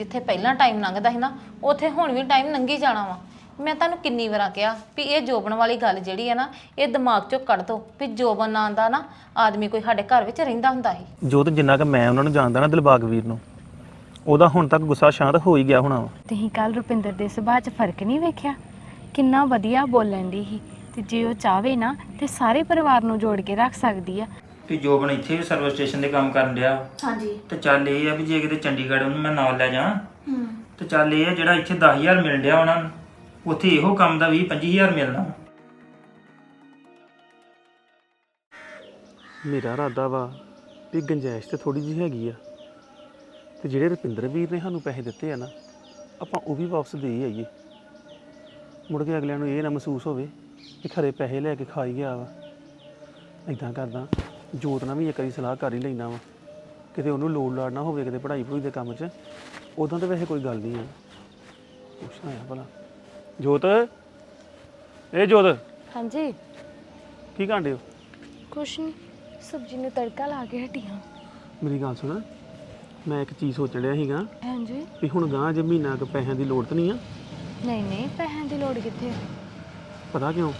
ਜਿੱਥੇ ਪਹਿਲਾਂ ਟਾਈਮ ਲੰਘਦਾ ਸੀ ਨਾ ਉੱਥੇ ਹੁਣ ਵੀ ਟਾਈਮ ਲੰਘੀ ਜਾਣਾ ਵਾ। ਮੈਂ ਤੁਹਾਨੂੰ ਕਿੰਨੀ ਵਾਰਾਂ ਕਿਹਾ ਵੀ ਇਹ ਜੋਬਨ ਵਾਲੀ ਗੱਲ ਜਿਹੜੀ ਹੈ ਨਾ ਇਹ ਦਿਮਾਗ ਚੋਂ ਕੱਢ ਦੋ ਵੀ ਜੋਬਨ ਨਾਂ ਦਾ ਨਾ ਆਦਮੀ ਕੋਈ ਸਾਡੇ ਘਰ ਵਿੱਚ ਰਹਿੰਦਾ ਹੁੰਦਾ ਸੀ। ਜੋਤ ਜਿੰਨਾ ਕਿ ਮੈਂ ਉਹਨਾਂ ਨੂੰ ਜਾਣਦਾ ਨਾ ਦਿਲਬਾਗ ਵੀਰ ਨੂੰ ਉਹਦਾ ਹੁਣ ਤੱਕ ਗੁੱਸਾ ਸ਼ਾਂਤ ਹੋ ਹੀ ਗਿਆ ਹੋਣਾ ਵਾ। ਤੁਸੀਂ ਕੱਲ ਰੁਪਿੰਦਰ ਦੇ ਸੁਭਾਅ 'ਚ ਫ਼ਰਕ ਨਹੀਂ ਵੇਖਿਆ? ਕਿੰਨਾ ਵਧੀਆ ਬੋਲਣ ਦੀ ਸੀ। ਤੇ ਜੇ ਉਹ ਚਾਵੇ ਨਾ ਤੇ ਸਾਰੇ ਪਰਿਵਾਰ ਨੂੰ ਜੋੜ ਕੇ ਰੱਖ ਸਕਦੀ ਆ। ਕਿ ਜੋਬਨ ਇੱਥੇ ਵੀ ਸਰਵਿਸ ਸਟੇਸ਼ਨ ਦੇ ਕੰਮ ਕਰਨ ਡਿਆ। ਹਾਂਜੀ। ਤੇ ਚੱਲ ਇਹ ਆ ਵੀ ਜੇ ਕਿਤੇ ਚੰਡੀਗੜ੍ਹ ਉਹਨੂੰ ਮੈਂ ਨਾਲ ਲੈ ਜਾ। ਤੇ ਚੱਲ ਇਹ ਆ ਜਿਹੜਾ ਇੱਥੇ 10000 ਮਿਲ ਡਿਆ ਉਹਨਾਂ ਨੂੰ। ਉੱਥੇ ਇਹੋ ਕੰਮ ਦਾ 20 25000 ਮਿਲਣਾ। ਮੇਰਾ ਇਰਾਦਾ ਵਾ ਵੀ ਗੰਜਾਇਸ਼ ਤੇ ਥੋੜੀ ਜਿਹੀ ਹੈਗੀ ਆ। ਤੇ ਜਿਹੜੇ ਰੁਪਿੰਦਰ ਵੀਰ ਨੇ ਸਾਨੂੰ ਪੈਸੇ ਦਿੱਤੇ ਆ ਨਾ ਆਪਾਂ ਉਹ ਵੀ ਵਾਪਸ ਦੇ ਹੀ ਆਈਏ। ਮੁੜ ਕੇ ਅਗਲਿਆਂ ਨੂੰ ਇਹ ਨਾ ਮਹਿਸੂਸ ਹੋਵੇ ਕਿ ਖਰੇ ਪੈਸੇ ਲੈ ਕੇ ਖਾ ਹੀ ਗਿਆ ਵਾ। ਇਦਾਂ ਕਰਦਾ। ਜੋਤ ਨਾਲ ਵੀ ਇੱਕ ਵਾਰੀ ਸਲਾਹ ਕਰ ਹੀ ਲੈਣਾ ਵਾ। ਕਿਤੇ ਉਹਨੂੰ ਲੋੜ ਲਾੜ ਨਾ ਹੋਵੇ ਕਿਤੇ ਪੜ੍ਹਾਈ ਪੜੂਈ ਦੇ ਕੰਮ 'ਚ ਉਦਾਂ ਤਾਂ ਵੈਸੇ ਕੋਈ ਗੱਲ ਨਹੀਂ ਆ। ਪੁੱਛਣਾ ਆ ਭਲਾ। ਜੋਤ ਇਹ ਜੋਤ ਹਾਂਜੀ। ਕੀ ਕਾਂਡੇ ਹੋ? ਕੁਛ ਨਹੀਂ ਸਬਜ਼ੀ ਨੂੰ ਤੜਕਾ ਲਾ ਕੇ ਹਟੀਆਂ ਮੇਰੀ ਗੱਲ ਸੁਣ ਮੈਂ ਇੱਕ ਚੀਜ਼ ਸੋਚ ਰਿਹਾ ਸੀਗਾ ਹਾਂਜੀ। ਵੀ ਹੁਣ ਗਾਂ ਜੇ ਮਹੀਨਾ ਕੁ ਪੈਸਿਆਂ ਦੀ ਲੋੜ ਤਾਂ ਨਹੀਂ ਆ? ਨਹੀਂ ਨਹੀਂ ਪੈਸਿਆਂ ਦੀ ਲੋੜ ਕਿੱਥੇ ਪਤਾ ਕਿਉਂ?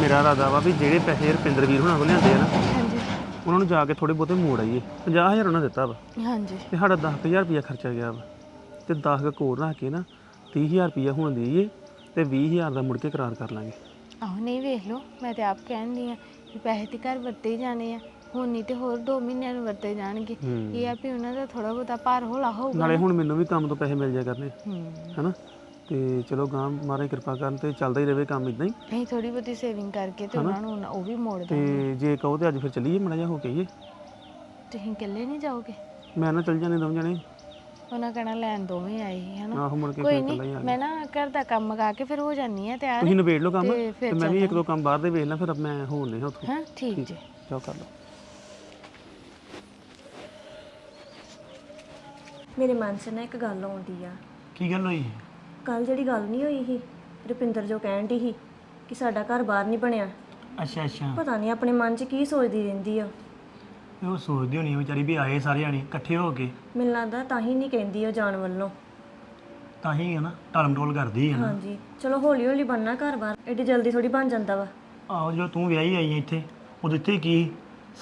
ਮੇਰਾ ਇਰਾਦਾ ਵਾ ਵੀ ਜਿਹੜੇ ਪੈਸੇ ਰੁਪਿੰਦਰ ਵੀਰ ਹੁਣਾਂ ਕੋਲ ਲਿਆਂਦੇ ਆ ਨਾ ਉਹਨਾਂ ਨੂੰ ਜਾ ਕੇ ਥੋੜੇ ਬਹੁਤੇ ਮੋੜ ਆਈਏ। 50000 ਉਹਨਾਂ ਦਿੱਤਾ ਵਾ। ਹਾਂਜੀ। ਤੇ ਸਾਡਾ 10000 ਰੁਪਇਆ ਖਰਚਾ ਗਿਆ ਵਾ। ਤੇ 10 ਕੁ ਕੋਰ ਰੱਖ ਕੇ ਨਾ 30000 ਰੁਪਇਆ ਹੁਣ ਦੇਈਏ ਤੇ 20000 ਦਾ ਮੁੜ ਕੇ ਕਰਾਰ ਕਰ ਲਾਂਗੇ। ਆਹੋ ਨਹੀਂ ਵੇਖ ਲਓ ਮੈਂ ਤੇ ਆਪ ਕਹਿੰਦੀ ਆ ਕਿ ਪੈਸੇ ਤੇ ਘਰ ਵਰਤੇ ਹੀ ਜਾਣੇ ਆ। ਹੁਣ ਨਹੀਂ ਤੇ ਹੋਰ 2 ਮਹੀਨਿਆਂ ਨੂੰ ਵਰਤੇ ਜਾਣਗੇ। ਹੂੰ। ਇਹ ਆ ਵੀ ਉਹਨਾਂ ਦਾ ਥੋੜਾ ਬਹੁਤਾ ਭਾਰ ਹੌਲਾ ਹੋਊਗਾ ਨਾਲੇ ਹੁਣ ਮੈਨੂੰ ਵੀ ਕੰਮ ਤੋਂ ਪੈਸੇ ਮਿਲ ਜਾ ਕਰਨੇ। ਹੂੰ। ਹਨਾ? ਤੇ ਚਲੋ ਗਾਂ ਮਾਰੇ ਕਿਰਪਾ ਕਰਨ ਤੇ ਚੱਲਦਾ ਹੀ ਰਹੇ ਕੰਮ ਇਦਾਂ ਹੀ। ਅਸੀਂ ਥੋੜੀ ਬਹੁਤੀ ਸੇਵਿੰਗ ਕਰਕੇ ਤੇ ਉਹਨਾਂ ਨੂੰ ਉਹ ਵੀ ਮੋੜ ਦਾਂਗੇ। ਤੇ ਜੇ ਕਹੋ ਤੇ ਅੱਜ ਫਿਰ ਚੱਲੀਏ ਮੜਾ ਜਾ ਹੋ ਕੇ ਆਈਏ। ਤੁਸੀਂ ਇਕੱਲੇ ਨਹੀਂ ਜਾਓਗੇ? ਮੈਂ ਨਾ ਚੱਲ ਜਾਣੇ ਦੋਵੇਂ ਜਣੇ। ਉਹਨਾਂ ਕਹਿਣਾ ਲੈਣ ਦੋਵੇਂ ਆਏ ਸੀ ਹਨਾ? ਆਹੋ ਮੁੜ ਕੇ ਕੋਈ ਫਿਰ ਇਕੱਲਾ ਹੀ ਨਹੀਂ ਆ ਮੈਂ ਨਾ ਘਰ ਦਾ ਕੰਮ ਮਗਾ ਕੇ ਫਿਰ ਹੋ ਜਾਨੀ ਆ ਤਿਆਰ ਤੁਸੀਂ ਨਿਬੇੜ ਲਓ ਕੰਮ ਤੇ ਮੈਂ ਵੀ ਇੱਕ ਦੋ ਕੰਮ ਬਾਹਰ ਦੇ ਵੇਖ ਲਾਂ ਫਿਰ ਮੈਂ ਹੋਣ ਨਹੀਂ ਉੱਥੋਂ। ਹਾਂ ਠੀਕ ਜੀ। ਜਾਓ ਕਰ ਲਓ। ਮੇਰੇ ਮਨ 'ਚ ਨਾ ਇੱਕ ਗੱਲ ਆਉਂਦੀ ਆ। ਕੀ ਗੱਲ ਹੋਈ? ਕੱਲ ਜਿਹੜੀ ਗੱਲ ਨਹੀਂ ਹੋਈ ਸੀ ਰੁਪਿੰਦਰ ਜੋ ਕਹਿਣ ਦੀ ਸੀ ਕਿ ਸਾਡਾ ਘਰ ਬਾਹਰ ਨਹੀਂ ਬਣਿਆ। ਅੱਛਾ ਅੱਛਾ। ਪਤਾ ਨਹੀਂ ਆਪਣੇ ਮਨ 'ਚ ਕੀ ਸੋਚਦੀ ਰਹਿੰਦੀ ਆ। ਉਹ ਸੋਚਦੀ ਹੋਣੀ ਆ ਵਿਚਾਰੀ ਵੀ ਆਏ ਸਾਰੇ ਜਾਣੇ ਇਕੱਠੇ ਹੋ ਕੇ। ਮੈਨੂੰ ਲੱਗਦਾ ਤਾਂ ਹੀ ਨਹੀਂ ਕਹਿੰਦੀ ਉਹ ਜਾਣ ਵੱਲੋਂ। ਤਾਂ ਹੀ ਹੈ ਨਾ ਟਾਲਮ ਟੋਲ ਕਰਦੀ ਹੈ ਨਾ। ਹਾਂਜੀ ਚਲੋ ਹੌਲੀ ਹੌਲੀ ਬਣਨਾ ਘਰ ਬਾਹਰ ਐਡੀ ਜਲਦੀ ਥੋੜੀ ਬਣ ਜਾਂਦਾ ਵਾ। ਆਹੋ ਜਦੋਂ ਤੂੰ ਵਿਆਹੀ ਆਈ ਹੈ ਇੱਥੇ ਉਦੋਂ ਇੱਥੇ ਕੀ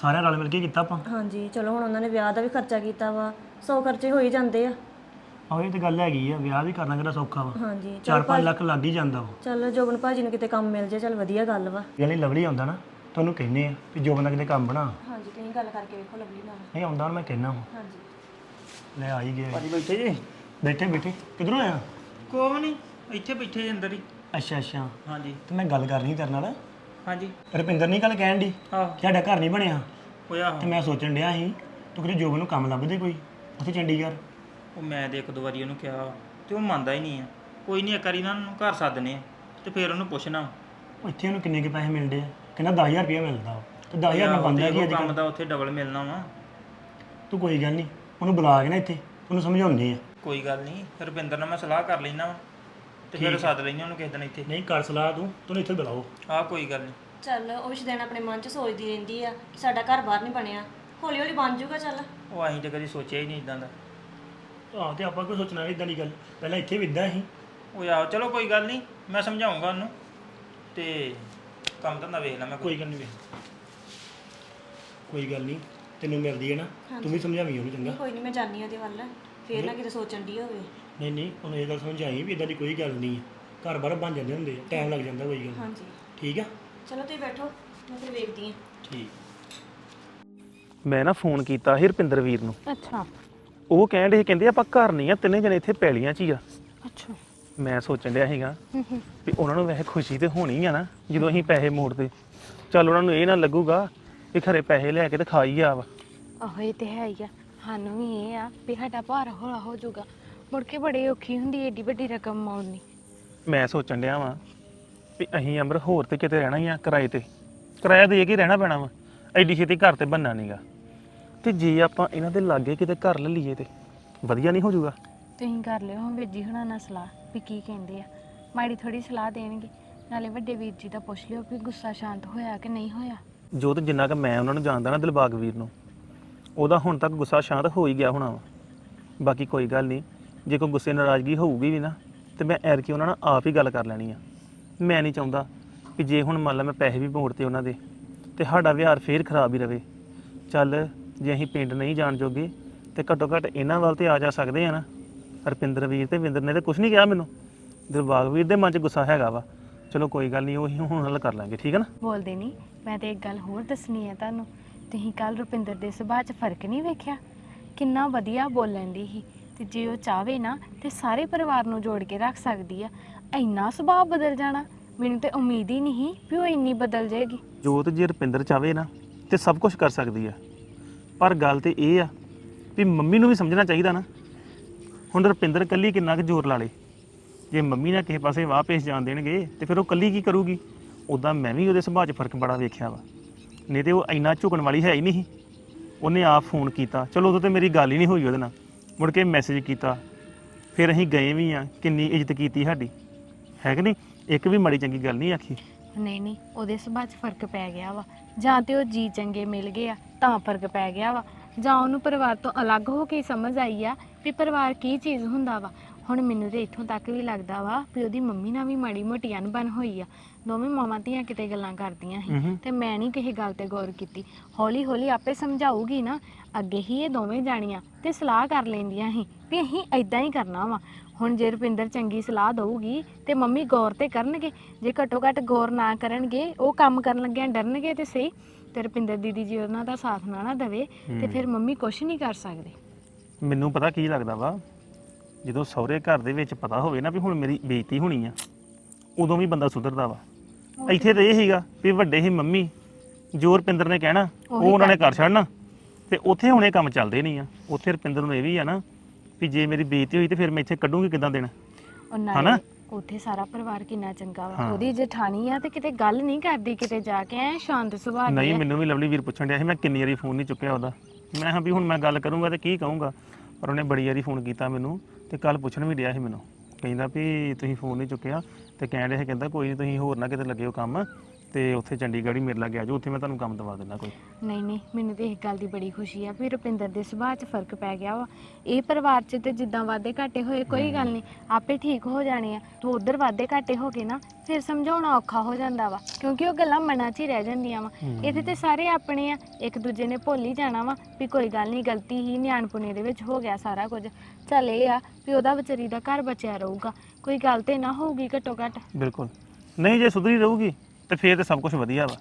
ਸਾਰਿਆਂ ਰਲ ਮਿਲ ਕੇ ਕੀਤਾ ਆਪਾਂ? ਹਾਂਜੀ ਚਲੋ ਹੁਣ ਉਹਨਾਂ ਨੇ ਵਿਆਹ ਦਾ ਵੀ ਖਰਚਾ ਕੀਤਾ ਵਾ ਸੌ ਖਰਚੇ ਹੋ ਹੀ ਜਾਂਦੇ ਆ। ਆਹੋ ਇਹ ਤੇ ਗੱਲ ਹੈਗੀ ਆ ਵਿਆਹ ਵੀ ਕਰਨਾ ਕਿਹੜਾ ਸੌਖਾ ਵਾ। ਹਾਂਜੀ ਚਲ 4-5 ਲੱਖ ਲੱਗ ਹੀ ਜਾਂਦਾ ਵਾ। ਚੱਲ ਜੋਬਨ ਭਾਜੀ ਨੂੰ ਕਿਤੇ ਕੰਮ ਮਿਲ ਜੇ ਚੱਲ ਵਧੀਆ ਗੱਲ ਵਾ। ਨਹੀਂ ਲਵਲੀ ਆਉਂਦਾ ਨਾ ਤੁਹਾਨੂੰ ਕਹਿੰਨੇ ਆ ਵੀ ਜੋ ਬੰਦਾ ਕਿਤੇ ਕੰਮ ਬਣਾ। ਹਾਂਜੀ ਤੁਸੀਂ ਗੱਲ ਕਰਕੇ ਵੇਖੋ ਲਵਲੀ ਨਾਲ। ਨਹੀਂ ਆਉਂਦਾ ਹੁਣ ਮੈਂ ਕਹਿਣਾ ਵਾ। ਹਾਂਜੀ। ਲੈ ਆ ਹੀ ਗਿਆ ਭਾਜੀ ਬੈਠੇ ਜੀ। ਬੈਠੇ ਬੈਠੇ। ਕਿਧਰੋਂ ਆਇਆ ਕੋਈ ਨਹੀਂ ਇੱਥੇ ਬੈਠੇ ਜੀ ਅੰਦਰ ਹੀ। ਅੱਛਾ ਅੱਛਾ। ਹਾਂਜੀ। ਤੇ ਮੈਂ ਗੱਲ ਕਰਨੀ ਤੇਰੇ ਨਾਲ। ਹਾਂਜੀ। ਰੁਪਿੰਦਰ ਨਹੀਂ ਗੱਲ ਕਹਿਣ ਦੀ ਆਹ। ਕਿ ਸਾਡਾ ਘਰ ਨਹੀਂ ਬਣਿਆ? ਹੋਇਆ। ਤੇ ਮੈਂ ਸੋਚਣ ਡਿਆ ਸੀ ਤੂੰ ਕਿਤੇ ਜੋਬ ਨੂੰ ਕੰਮ ਲੱਭ ਦੇ ਕੋਈ? ਉੱਥੇ ਚੰਡੀਗੜ੍ਹ। ਉਹ ਮੈਂ ਤੇ ਇੱਕ ਦੋ ਵਾਰੀ ਉਹਨੂੰ ਕਿਹਾ ਤੇ ਉਹ ਮੰਨਦਾ ਹੀ ਨਹੀਂ ਆ। ਕੋਈ ਨਹੀਂ ਇੱਕ ਵਾਰੀ ਨਾ ਉਹਨੂੰ ਘਰ ਸੱਦਨੇ ਆ ਤੇ ਫਿਰ ਉਹਨੂੰ ਪੁੱਛਣਾ। ਉਹ ਇੱਥੇ ਉਹਨੂੰ ਕਿੰਨੇ ਕੁ ਪੈਸੇ ਮਿਲਦੇ ਆ? ਕਹਿੰਦਾ 10000 ਰੁਪਏ ਮਿਲਦਾ ਵਾ। ਤੇ 10000 ਨਾਲ ਬੰਦਾ ਕੀ ਅੱਜ ਕੰਮ ਦਾ ਉੱਥੇ ਡਬਲ ਮਿਲਣਾ ਵਾ। ਤੂੰ ਕੋਈ ਗੱਲ ਨਹੀਂ ਉਹਨੂੰ ਬੁਲਾ ਕੇ ਨਾ ਇੱਥੇ ਉਹਨੂੰ ਸਮਝਾਉਣੀ ਆ। ਕੋਈ ਗੱਲ ਨਹੀਂ ਰੁਪਿੰਦਰ ਨਾਲ ਮੈਂ ਸਲਾਹ ਕਰ ਲੈਣਾ ਵਾ ਤੇ ਫਿਰ ਸੱਦ ਲੈਣਾ ਉਹਨੂੰ ਕਿਸੇ ਦਿਨ ਇੱਥੇ। ਨਹੀਂ ਕਰ ਸਲਾਹ ਤੂੰ ਤੂੰ ਇੱਥੇ ਬੁਲਾਓ। ਆਹ ਕੋਈ ਗੱਲ ਨਹੀਂ। ਚੱਲ ਉਹ ਉਸ ਦਿਨ ਆਪਣੇ ਮਨ 'ਚ ਸੋਚਦੀ ਰਹਿੰਦੀ ਆ ਕਿ ਸਾਡਾ ਘਰ ਬਾਹਰ ਨਹੀਂ ਬਣਿਆ। ਹੌਲੀ ਹੌਲੀ ਬਣ ਜਾਊਗਾ ਚੱਲ। ਉਹ ਅਸੀਂ ਤੇ ਕਦੀ ਸੋਚਿਆ ਹੀ ਨਹੀਂ ਇਦਾਂ ਦਾ। ਆਹ ਤੇ ਆਪਾਂ ਕੋਈ ਸੋਚਣਾ ਇਦਾਂ ਦੀ ਗੱਲ ਪਹਿਲਾਂ ਇੱਥੇ ਵੀ ਇਦਾਂ ਸੀ। ਉਹ ਆਹੋ ਚਲੋ ਕੋਈ ਗੱਲ ਨਹੀਂ ਮੈਂ ਸਮਝਾਉਂਗਾ ਉਹਨੂੰ ਤੇ ਕੰਮ ਧੰਦਾ ਵੇਖ ਲਾਂ ਮੈਂ ਕੋਈ ਕੋਈ ਗੱਲ ਨਹੀਂ ਵੇਖ। ਕੋਈ ਗੱਲ ਨਹੀਂ ਤੈਨੂੰ ਮਿਲਦੀ ਹੈ ਨਾ ਤੂੰ ਵੀ ਸਮਝਾਵੀਂ ਉਹਨੂੰ ਚੰਗਾ। ਕੋਈ ਨਹੀਂ ਮੈਂ ਜਾਣੀ ਉਹਦੇ ਵੱਲ ਫੇਰ ਨਾ ਕਿਤੇ ਸੋਚਣ ਦੀ ਹੋਵੇ। ਨਹੀਂ ਨਹੀਂ ਉਹਨੂੰ ਇਹ ਗੱਲ ਸਮਝਾਈ ਵੀ ਇਦਾਂ ਦੀ ਕੋਈ ਗੱਲ ਨਹੀਂ ਹੈ ਘਰ ਬਾਰ ਬਣ ਜਾਂਦੇ ਹੁੰਦੇ ਟਾਈਮ ਲੱਗ ਜਾਂਦਾ ਕੋਈ ਗੱਲ ਨੀ। ਹਾਂਜੀ। ਠੀਕ ਆ? ਚਲੋ ਤੁਸੀਂ ਬੈਠੋ ਮੈਂ ਫਿਰ ਵੇਖਦੀ ਹਾਂ। ਠੀਕ। ਮੈਂ ਨਾ ਫੋਨ ਕੀਤਾ ਸੀ ਰਪਿੰਦਰ ਵੀਰ ਨੂੰ। ਅੱਛਾ। ਉਹ ਕਹਿਣ ਦੇ ਕਹਿੰਦੇ ਆਪਾਂ ਘਰ ਨਹੀਂ ਆ ਤਿੰਨੇ ਜਣੇ ਇੱਥੇ ਪੈਲੀਆਂ 'ਚ ਹੀ ਆ। ਅੱਛਾ। ਮੈਂ ਸੋਚਣ ਡਿਆ ਸੀਗਾ ਵੀ ਉਹਨਾਂ ਨੂੰ ਵੈਸੇ ਖੁਸ਼ੀ ਤੇ ਹੋਣੀ ਆ ਨਾ ਜਦੋਂ ਅਸੀਂ ਪੈਸੇ ਮੋੜਦੇ। ਚੱਲ ਉਹਨਾਂ ਨੂੰ ਇਹ ਨਾ ਲੱਗੂਗਾ ਵੀ ਖਰੇ ਪੈਸੇ ਲੈ ਕੇ ਤੇ ਖਾਈ ਆ ਵਾ। ਆਹੋ ਇਹ ਤੇ ਹੈ ਹੀ ਆ। ਸਾਨੂੰ ਵੀ ਇਹ ਆ ਵੀ ਸਾਡਾ ਭਾਰ ਹੌਲਾ ਹੋ ਜਾਊਗਾ। ਮੁੜ ਕੇ ਬੜੀ ਔਖੀ ਹੁੰਦੀ ਏਡੀ ਵੱਡੀ ਰਕਮ ਮੋੜਨੀ ਮੈਂ ਸੋਚਣ ਡਿਆ ਵਾਂ ਵੀ ਅਸੀਂ ਅਮਰ ਹੋਰ ਤੇ ਕਿਤੇ ਰਹਿਣਾ ਹੀ ਆ ਕਿਰਾਏ ਤੇ। ਕਿਰਾਇਆ ਦੇ ਕੇ ਹੀ ਰਹਿਣਾ ਪੈਣਾ ਵਾ। ਐਡੀ ਛੇਤੀ ਘਰ ਤੇ ਬੰਨਾ ਨਹੀਂਗਾ ਤੇ ਜੇ ਆਪਾਂ ਇਹਨਾਂ ਦੇ ਲਾਗੇ ਕਿਤੇ ਘਰ ਲੈ ਲਈਏ ਤੇ ਵਧੀਆ ਨਹੀਂ ਹੋ ਜਾਊਗਾ? ਤੁਸੀਂ ਕਰ ਲਿਓ ਵੀਰ ਜੀ ਹੁਣਾਂ ਨਾਲ ਸਲਾਹ ਵੀ ਕੀ ਕਹਿੰਦੇ ਆ। ਮਾੜੀ ਥੋੜੀ ਸਲਾਹ ਦੇਣਗੇ ਨਾਲੇ ਵੱਡੇ ਵੀਰ ਜੀ ਦਾ ਪੁੱਛ ਲਿਓ ਵੀ ਗੁੱਸਾ ਸ਼ਾਂਤ ਹੋਇਆ ਕਿ ਨਹੀਂ ਹੋਇਆ। ਜੋਤ ਜਿੰਨਾ ਕਿ ਮੈਂ ਉਹਨਾਂ ਨੂੰ ਜਾਣਦਾ ਨਾ ਦਿਲਬਾਗ ਵੀਰ ਨੂੰ ਉਹਦਾ ਹੁਣ ਤੱਕ ਗੁੱਸਾ ਸ਼ਾਂਤ ਹੋ ਹੀ ਗਿਆ ਹੋਣਾ ਵਾ। ਬਾਕੀ ਕੋਈ ਗੱਲ ਨਹੀਂ ਜੇ ਕੋਈ ਗੁੱਸੇ ਨਾਰਾਜ਼ਗੀ ਹੋਊਗੀ ਵੀ ਨਾ ਤੇ ਮੈਂ ਐਰ ਕੇ ਉਹਨਾਂ ਨਾਲ ਆਪ ਹੀ ਗੱਲ ਕਰ ਲੈਣੀ ਆ। ਮੈਂ ਨਹੀਂ ਚਾਹੁੰਦਾ ਕਿ ਜੇ ਹੁਣ ਮੰਨ ਲਾ ਮੈਂ ਪੈਸੇ ਵੀ ਮੋੜਤੇ ਉਹਨਾਂ ਦੇ ਤੇ ਸਾਡਾ ਵਿਹਾਰ ਫੇਰ ਖਰਾਬ ਹੀ ਰਵੇ। ਚੱਲ ਜੇ ਅਸੀਂ ਪਿੰਡ ਨਹੀਂ ਜਾਣ ਜੋਗੇ ਤੇ ਘੱਟੋ ਘੱਟ ਇਹਨਾਂ ਵੱਲ ਤੇ ਆ ਜਾ ਸਕਦੇ ਆ ਨਾ। ਰਪਿੰਦਰ ਵੀਰ ਤੇ ਵਿੰਦਰ ਨੇ ਤੇ ਕੁਝ ਨਹੀਂ ਕਿਹਾ ਮੈਨੂੰ। ਦਿਲਬਾਗ ਵੀਰ ਦੇ ਮਨ 'ਚ ਗੁੱਸਾ ਹੈਗਾ ਵਾ। ਚਲੋ ਕੋਈ ਗੱਲ ਨਹੀਂ ਉਹ ਅਸੀਂ ਹੁਣ ਹੱਲ ਕਰ ਲਾਂਗੇ ਠੀਕ ਹੈ ਨਾ? ਬੋਲਦੇ ਨਹੀਂ ਮੈਂ ਤੇ ਇੱਕ ਗੱਲ ਹੋਰ ਦੱਸਣੀ ਹੈ ਤੁਹਾਨੂੰ। ਤੁਸੀਂ ਕੱਲ ਰੁਪਿੰਦਰ ਦੇ ਸੁਭਾਅ 'ਚ ਫ਼ਰਕ ਨਹੀਂ ਵੇਖਿਆ? ਕਿੰਨਾ ਵਧੀਆ ਬੋਲਣ ਦੀ ਸੀ। ਤੇ ਜੇ ਉਹ ਚਾਵੇ ਨਾ ਤੇ ਸਾਰੇ ਪਰਿਵਾਰ ਨੂੰ ਜੋੜ ਕੇ ਰੱਖ ਸਕਦੀ ਆ। ਇੰਨਾ ਸੁਭਾਅ ਬਦਲ ਜਾਣਾ। ਮੈਨੂੰ ਤੇ ਉਮੀਦ ਹੀ ਨਹੀਂ ਸੀ ਵੀ ਉਹ ਇੰਨੀ ਬਦਲ ਜਾਏਗੀ। ਜੋਤ ਜੇ ਰਪਿੰਦਰ ਚਾਵੇ ਨਾ ਤੇ ਸਭ ਕੁਝ ਕਰ ਸਕਦੀ ਆ। ਪਰ ਗੱਲ ਤੇ ਇਹ ਆ ਵੀ ਮੰਮੀ ਨੂੰ ਵੀ ਸਮਝਣਾ ਚਾਹੀਦਾ ਨਾ। ਹੁਣ ਰੁਪਿੰਦਰ ਕੱਲੀ ਕਿੰਨਾ ਕੁ ਜ਼ੋਰ ਲਾ ਲੇ। ਜੇ ਮੰਮੀ ਨਾ ਕਿਸੇ ਪਾਸੇ ਵਾਹ ਪੇਸ਼ ਜਾਣ ਦੇਣਗੇ, ਤੇ ਫਿਰ ਉਹ ਕੱਲੀ ਕੀ ਕਰੂਗੀ? ਉਦਾਂ ਮੈਂ ਵੀ ਉਹਦੇ ਸੁਭਾਅ 'ਚ ਫ਼ਰਕ ਬੜਾ ਵੇਖਿਆ ਵਾ। ਨਹੀਂ ਤੇ ਉਹ ਇੰਨਾ ਝੁਕਣ ਵਾਲੀ ਹੈ ਹੀ ਨਹੀਂ। ਸੀ। ਉਹਨੇ ਆਪ ਫੋਨ ਕੀਤਾ। ਚਲੋ ਉਦੋਂ ਤੇ ਮੇਰੀ ਗੱਲ ਹੀ ਨਹੀਂ ਹੋਈ ਉਹਦੇ ਨਾਲ। ਮੁੜ ਕੇ ਮੈਸੇਜ ਕੀਤਾ। ਫਿਰ ਅਸੀਂ ਗਏ ਵੀ ਆ। ਕਿੰਨੀ ਇੱਜ਼ਤ ਕੀਤੀ ਸਾਡੀ। ਹੈ ਕਿ ਨਹੀਂ? ਇੱਕ ਵੀ ਮਾੜੀ ਚੰਗੀ ਗੱਲ ਨਹੀਂ ਆਖੀ। ਨਹੀਂ ਨਹੀਂ। ਉਹਦੇ ਸੁਭਾਅ 'ਚ ਫ਼ਰਕ ਪੈ ਗਿਆ ਵਾ। ਜਾਂ ਤੇ ਉਹ ਜੀ ਚੰਗੇ ਮਿਲ ਗਏ ਆ ਤਾਂ ਫ਼ਰਕ ਪੈ ਗਿਆ ਵਾ। ਜਾਂ ਉਹਨੂੰ ਪਰਿਵਾਰ ਤੋਂ ਅਲੱਗ ਹੋ ਕੇ ਸਮਝ ਆਈ ਆ ਵੀ ਪਰਿਵਾਰ ਕੀ ਚੀਜ਼ ਹੁੰਦਾ ਵਾ। ਹੁਣ ਮੈਨੂੰ ਤੇ ਇੱਥੋਂ ਤੱਕ ਵੀ ਲੱਗਦਾ ਵਾ ਵੀ ਉਹਦੀ ਮੰਮੀ ਨਾਲ ਵੀ ਮਾੜੀ ਮੋਟੀ ਅਣਬਣ ਹੋਈ ਆ। ਦੋਵੇਂ ਮਾਵਾਂ ਧੀਆਂ ਕਿਤੇ ਗੱਲਾਂ ਕਰਦੀਆਂ ਸੀ ਤੇ ਮੈਂ ਨਹੀਂ ਕਿਸੇ ਗੱਲ ਤੇ ਗੌਰ ਕੀਤੀ। ਹੌਲੀ ਹੌਲੀ ਆਪੇ ਸਮਝਾਊਗੀ ਨਾ ਅੱਗੇ ਹੀ ਇਹ ਦੋਵੇਂ ਜਾਣੀਆਂ ਤੇ ਸਲਾਹ ਕਰ ਲੈਂਦੀਆਂ ਸੀ ਵੀ ਅਸੀਂ ਐਦਾਂ ਹੀ ਕਰਨਾ ਵਾ। ਹੁਣ ਜੇ ਰੁਪਿੰਦਰ ਚੰਗੀ ਸਲਾਹ ਦਊਗੀ ਤੇ ਮੰਮੀ ਗੌਰ ਤੇ ਕਰਨਗੇ ਜੇ ਘੱਟੋ ਘੱਟ ਗੌਰ ਨਾ ਕਰਨਗੇ ਉਹ ਕੰਮ ਕਰਨ ਲੱਗਿਆਂ ਡਰਨਗੇ ਤੇ ਸਹੀ ਤੇ ਰੁਪਿੰਦਰ ਦੀਦੀ ਜੀ ਉਹਨਾਂ ਦਾ ਸਾਥ ਨਾ ਨਾ ਦੇਵੇ ਤੇ ਫਿਰ ਮੰਮੀ ਕੁਝ ਨਹੀਂ ਕਰ ਸਕਦੇ। ਮੈਨੂੰ ਪਤਾ ਕੀ ਲੱਗਦਾ ਵਾ ਜਦੋਂ ਸਹੁਰੇ ਘਰ ਦੇ ਵਿੱਚ ਪਤਾ ਹੋਵੇ ਨਾ ਵੀ ਹੁਣ ਮੇਰੀ ਬੇਇੱਜ਼ਤੀ ਹੋਣੀ ਆ ਉਦੋਂ ਵੀ ਬੰਦਾ ਸੁਧਰਦਾ ਵਾ। ਇੱਥੇ ਤਾਂ ਇਹ ਸੀਗਾ ਵੀ ਵੱਡੇ ਹੀ ਮੰਮੀ ਜੋ ਰਪਿੰਦਰ ਨੇ ਕਹਿਣਾ ਉਹ ਉਹਨਾਂ ਨੇ ਕਰ ਛੱਡਣਾ ਤੇ ਉੱਥੇ ਹੁਣ ਇਹ ਕੰਮ ਚੱਲਦੇ ਨਹੀਂ ਆ। ਉੱਥੇ ਰਪਿੰਦਰ ਨੂੰ ਇਹ ਵੀ ਆ ਨਾ ਵੀ ਜੇ ਮੇਰੀ ਬੇਇੱਜ਼ਤੀ ਹੋਈ ਤੇ ਫਿਰ ਮੈਂ ਇੱਥੇ ਕੱਢੂੰਗੀ ਕਿਦਾਂ ਉਹ ਹਨਾ? ਉੱਥੇ ਸਾਰਾ ਪਰਿਵਾਰ ਕਿੰਨਾ ਚੰਗਾ ਵਾ ਹਾਂ। ਉਹਦੀ ਜਠਾਣੀ ਆ ਤੇ ਕਿਤੇ ਗੱਲ ਨਹੀਂ ਕਰਦੀ ਕਿਤੇ ਜਾ ਕੇ ਐ ਸ਼ਾਂਤ ਸੁਭਾਅ ਦੀ ਨਹੀਂ ਆ। ਮੈਨੂੰ ਵੀ ਲਵਲੀ ਵੀਰ ਪੁੱਛਣ ਡਿਆ ਸੀ ਮੈਂ ਕਿੰਨੀ ਵਾਰੀ ਫੋਨ ਨਹੀਂ ਚੁੱਕਿਆ ਉਹਦਾ ਮੈਂ ਕਿਹਾ ਵੀ ਹੁਣ ਮੈਂ ਗੱਲ ਕਰੂੰਗਾ ਤੇ ਕੀ ਕਹੂੰਗਾ ਪਰ ਉਹਨੇ ਬੜੀ ਵਾਰੀ ਫੋਨ ਕੀਤਾ ਮੈਨੂੰ ਤੇ ਕੱਲ ਪੁੱਛਣ ਵੀ ਡਿਆ ਸੀ ਮੈਨੂੰ ਕਹਿੰਦਾ ਵੀ ਤੁਸੀਂ ਫੋਨ ਨਹੀਂ ਚੁੱਕਿਆ ਤੇ ਕਹਿਣ ਡਿਆ ਸੀ ਕਹਿੰਦਾ ਕੋਈ ਨਹੀਂ ਤੁਸੀਂ ਹੋਰ ਨਾ ਕਿਤੇ ਲੱਗੇ ਹੋ ਕੰਮ ਤੇ ਉੱਥੇ ਚੰਡੀਗੜ੍ਹ ਹੀ ਮੇਰੇ ਲੱਗੇ ਆ ਜਾਓ ਉੱਥੇ ਮੈਂ ਤੁਹਾਨੂੰ ਕੰਮ ਦਵਾ ਦਿੰਦਾ ਕੋਈ। ਨਹੀਂ ਨਹੀਂ ਮੈਨੂੰ ਤੇ ਇਸ ਗੱਲ ਦੀ ਬੜੀ ਖੁਸ਼ੀ ਆ ਵੀ ਰੁਪਿੰਦਰ ਦੇ ਸੁਭਾਅ 'ਚ ਫ਼ਰਕ ਪੈ ਗਿਆ ਵਾ। ਇਹ ਪਰਿਵਾਰ 'ਚ ਤੇ ਜਿੱਦਾਂ ਵਾਦੇ ਘਾਟੇ ਹੋਏ ਕੋਈ ਗੱਲ ਨਹੀਂ ਆਪੇ ਠੀਕ ਹੋ ਜਾਣੇ ਆ। ਤੂੰ ਉਧਰ ਵਾਦੇ ਘਾਟੇ ਹੋ ਗਏ ਨਾ ਫਿਰ ਸਮਝਾਉਣਾ ਔਖਾ ਹੋ ਜਾਂਦਾ ਵਾ ਕਿਉਂਕਿ ਉਹ ਗੱਲਾਂ ਮਨਾਂ 'ਚ ਹੀ ਰਹਿ ਜਾਂਦੀਆਂ ਵਾ। ਇਹਦੇ ਤੇ ਸਾਰੇ ਆਪਣੇ ਆ ਇੱਕ ਦੂਜੇ ਨੇ ਭੁੱਲ ਹੀ ਜਾਣਾ ਵਾ ਵੀ ਕੋਈ ਗੱਲ ਨਹੀਂ ਗਲਤੀ ਹੀ ਨਿਆਣਪੁਣੇ ਦੇ ਵਿੱਚ ਹੋ ਗਿਆ ਸਾਰਾ ਕੁਝ। ਚੱਲ ਇਹ ਆ ਵੀ ਉਹਦਾ ਵਿਚਾਰੀ ਦਾ ਘਰ ਬਚਿਆ ਰਹੂਗਾ ਕੋਈ ਗੱਲ ਤੇ ਨਾ ਹੋਊਗੀ ਘੱਟੋ ਘੱਟ। ਬਿਲਕੁਲ। ਨਹੀਂ ਜੇ ਸੁਧਰੀ ਰਹੂਗੀ ਤੇ ਫੇਰ ਤੇ ਸਭ ਕੁਝ ਵਧੀਆ ਵਾ।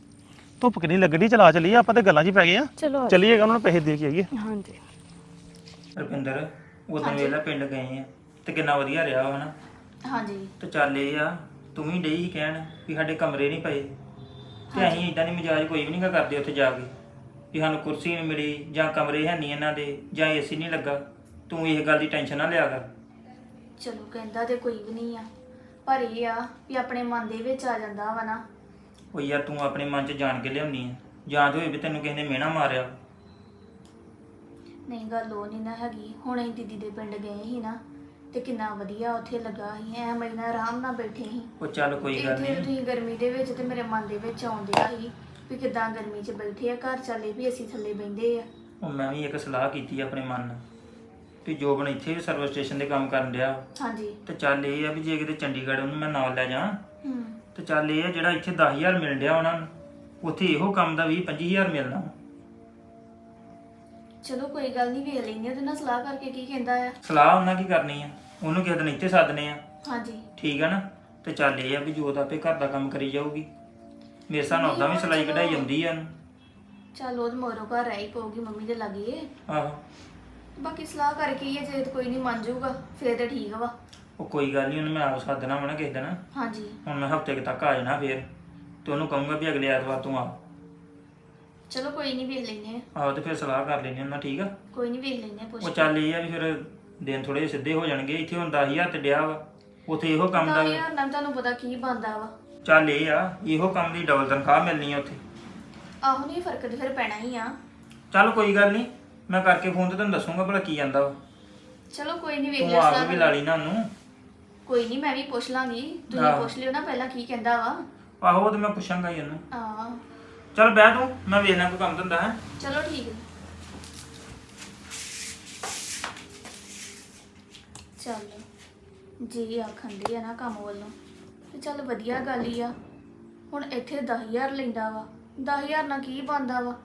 ਧੁੱਪ ਕਿੰਨੀ ਲੱਗਣੀ ਚਲਾ ਚੱਲੀਏ ਆਪਾਂ ਤੇ ਗੱਲਾਂ 'ਚ ਹੀ ਪੈ ਗਏ ਆ। ਚਲੋ ਚੱਲੀਏਗਾ ਉਹਨਾਂ ਨੂੰ ਪੈਸੇ ਦੇ ਕੇ ਆਈਏ। ਹਾਂਜੀ। ਰੁਪਿੰਦਰ ਉਦੋਂ ਵੇਲਾ ਪਿੰਡ ਗਏ ਆ ਤੇ ਕਿੰਨਾ ਵਧੀਆ ਰਿਹਾ ਵਾ ਨਾ। ਹਾਂਜੀ। ਤੇ ਚੱਲ ਇਹ ਆ ਤੂੰ ਵੀ ਡਈ ਕਹਿਣ ਵੀ ਸਾਡੇ ਕਮਰੇ ਨਹੀਂ ਪਏ। ਤੇ ਅਸੀਂ ਇਦਾਂ ਦੀ ਮਜਾਜ ਕੋਈ ਵੀ ਨਹੀਂ ਕਰਦੇ ਉੱਥੇ ਜਾ ਕੇ। ਵੀ ਸਾਨੂੰ ਕੁਰਸੀ ਨਹੀਂ ਮਿਲੀ ਜਾਂ ਕਮਰੇ ਹੈ ਨਹੀਂ ਇਹਨਾਂ ਦੇ ਜਾਂ ਏਸੀ ਨਹੀਂ ਲੱਗਾ। ਤੂੰ ਇਹ ਗੱਲ ਦੀ ਟੈਨਸ਼ਨ ਨਾ ਲਿਆ ਕਰ। ਚਲੋ ਕਹਿੰਦਾ ਤੇ ਕੋਈ ਵੀ ਨਹੀਂ ਆ। ਪਰ ਇਹ ਆ ਵੀ ਆਪਣੇ ਮਨ ਦੇ ਵਿੱਚ ਆ ਜਾਂਦਾ ਵਾ ਨਾ। ਉਹ ਯਾਰ ਤੂੰ ਆਪਣੇ ਮਨ 'ਚ ਜਾਣ ਕੇ ਲਿਆਉਣੀ ਆ। ਜਾਂ ਤੇ ਹੋਏ ਵੀ ਤੈਨੂੰ ਕਿਸੇ ਨੇ ਮਿਹਣਾ ਮਾਰਿਆ। ਨਹੀਂ ਗੱਲ ਉਹ ਨਹੀਂ ਨਾ ਹੈਗੀ। ਹੁਣ ਅਸੀਂ ਦੀਦੀ ਦੇ ਪਿੰਡ ਗਏ ਸੀ ਨਾ ਤੇ ਕਿੰਨਾ ਵਧੀਆ ਉੱਥੇ ਲੱਗਾ ਸੀ। ਐ ਮੈਨਾਂ ਆਰਾਮ ਨਾਲ ਬੈਠੇ ਸੀ। ਉਹ ਚੱਲ ਕੋਈ ਗੱਲ ਇੱਥੇ ਨਹੀਂ। ਤੁਸੀਂ ਗਰਮੀ ਦੇ ਵਿੱਚ ਤੇ ਮੇਰੇ ਮਨ ਦੇ ਵਿੱਚ ਆਉਂਦਿਆ ਸੀ ਵੀ ਕਿਦਾਂ ਗਰਮੀ 'ਚ ਬੈਠੇ ਆ ਘਰ ਚੱਲੇ ਵੀ ਅਸੀਂ ਥੱਲੇ ਬੈੰਦੇ ਆ। ਉਹ ਮੈਂ ਵੀ ਇੱਕ ਸਲਾਹ ਕੀਤੀ ਆ ਆਪਣੇ ਮਨ ਨਾਲ ਕਿ ਜੋਬਨ ਇੱਥੇ ਵੀ ਸਰਵਿਸ ਸਟੇਸ਼ਨ ਦੇ ਕੰਮ ਕਰਨ ਡਿਆ। ਹਾਂਜੀ। ਤੇ ਚੱਲ ਇਹ ਆ ਵੀ ਜੇ ਕਿਤੇ ਚੰਡੀਗੜ੍ਹ ਉਹਨੂੰ ਮੈਂ ਨਾਲ ਲੈ ਜਾ ਹੂੰ। ਤੇ ਚੱਲ ਇਹ ਆ ਜਿਹੜਾ ਇੱਥੇ 10000 ਮਿਲ ਡਿਆ ਉਹਨਾਂ ਨੂੰ ਉੱਥੇ ਇਹੋ ਕੰਮ ਦਾ 20 25000 ਮਿਲਣਾ ਚਲੋ ਕੋਈ ਗੱਲ ਨਹੀਂ ਵੇਖ ਲੈਂਦੇ ਉਹਦੇ ਨਾਲ ਸਲਾਹ ਕਰਕੇ ਕੀ ਕਹਿੰਦਾ ਆ। ਸਲਾਹ ਉਹਨਾਂ ਕੀ ਕਰਨੀ ਆ? ਉਹਨੂੰ ਕਿਸੇ ਦਿਨ ਇੱਥੇ ਸੱਦਨੇ ਆ। ਹਾਂਜੀ। ਠੀਕ ਆ ਨਾ? ਤੇ ਚੱਲ ਇਹ ਆ ਵੀ ਜੋਤ ਆਪੇ ਘਰ ਦਾ ਕੰਮ ਕਰੀ ਜਾਊਗੀ। ਮੇਰੇ ਹਿਸਾਬ ਨਾਲ ਉਦਾਂ ਵੀ ਸਿਲਾਈ ਕਢਾਈ ਆਉਂਦੀ ਆ ਉਹਨੂੰ। ਚਲ ਉਹ ਮੋਰੋ ਘਰ ਆਈ ਪਊਗੀ ਮੰਮੀ ਦੇ ਲਾਗੇ। ਆਹੋ। ਬਾਕੀ ਸਲਾਹ ਕਰਕੇ ਹੀ ਆ, ਜੇ ਕੋਈ ਨਹੀਂ ਮੰਨ ਜਾਊਗਾ ਫੇਰ ਤੇ ਠੀਕ ਵਾ। ਉਹ ਕੋਈ ਗੱਲ ਨਹੀਂ ਉਹਨੂੰ ਮੈਂ ਆਪ ਸੱਦਣਾ ਵਾ ਨਾ ਕਿਸੇ ਦਿਨ। ਹਾਂਜੀ। ਹੁਣ ਮੈਂ ਹਫ਼ਤੇ ਤੱਕ ਆ ਜਾਣਾ ਫੇਰ ਤੇ ਉਹਨੂੰ ਕਹੂੰਗਾ ਵੀ ਅਗਲੇ ਐਤਵਾਰ ਤੂੰ ਆ। ਚਲੋ ਕੋਈ ਨਹੀਂ ਵੇਖ ਲੈਨੇ ਆ ਆਹੋ ਤੇ ਫਿਰ ਸਲਾਹ ਕਰ ਲੈਣੀ ਉਹਨਾਂ ਠੀਕ ਆ। ਕੋਈ ਨਹੀਂ ਵੇਖ ਲੈਨੇ ਆ ਪੁੱਛ ਉਹ ਚੱਲ ਇਹ ਆ ਵੀ ਫਿਰ ਦਿਨ ਥੋੜੇ ਸਿੱਧੇ ਹੋ ਜਾਣਗੇ ਇੱਥੇ ਹੁਣ 10000 ਤੇ ਡਿਆ ਵਾ ਉੱਥੇ ਇਹੋ ਕੰਮ ਦਾ ਤਾਂ ਯਾਰ ਨਾ ਤੁਹਾਨੂੰ ਪਤਾ ਕੀ ਬੰਦਾ ਵਾ। ਚੱਲ ਇਹ ਆ ਇਹੋ ਕੰਮ ਦੀ ਡਬਲ ਤਨਖਾਹ ਮਿਲਣੀ ਆ ਉੱਥੇ। ਆਹੋ ਨਹੀਂ ਫ਼ਰਕ ਤੇ ਫਿਰ ਪੈਣਾ ਹੀ ਆ। ਚੱਲ ਕੋਈ ਗੱਲ ਨਹੀਂ ਮੈਂ ਕਰਕੇ ਫੋਨ ਤੇ ਤੁਹਾਨੂੰ ਦੱਸੂਗਾ ਭਲਾ ਕੀ ਜਾਂਦਾ ਵਾ। ਚਲੋ ਕੋਈ ਨਹੀਂ ਵੇਖ ਤੂੰ ਲਿਆ ਆਪ ਵੀ ਲਾ ਲਈ ਨਾ ਉਹਨੂੰ। ਕੋਈ ਨਹੀਂ ਮੈਂ ਵੀ ਪੁੱਛ ਲਾਂਗੀ। ਤੁਸੀਂ ਆਹੋ। ਪੁੱਛ ਲਿਓ ਨਾ ਪਹਿਲਾਂ ਕੀ ਕਹਿੰਦਾ ਵਾ। ਆਹੋ ਉਹ ਤੇ ਮੈਂ ਪੁੱਛਾਂਗਾ ਹੀ ਉਹਨੂੰ। ਹਾਂ। ਚੱਲ ਬਹਿ ਤੂੰ ਮੈਂ ਵੇਖਣਾ ਕੋਈ ਕੰਮ ਧੰਦਾ ਹੈ। ਚਲੋ ਠੀਕ ਹੈ ਚੱਲ ਜੇ ਆਖਣ ਦੇ ਆ ਨਾ ਕੰਮ ਵੱਲੋਂ। ਤੇ ਚੱਲ ਵਧੀਆ ਗੱਲ ਹੀ ਆ। ਹੁਣ ਇੱਥੇ 10000 ਲੈਂਦਾ ਵਾ। 10000 ਨਾਲ ਕੀ ਬਣਦਾ ਵਾ?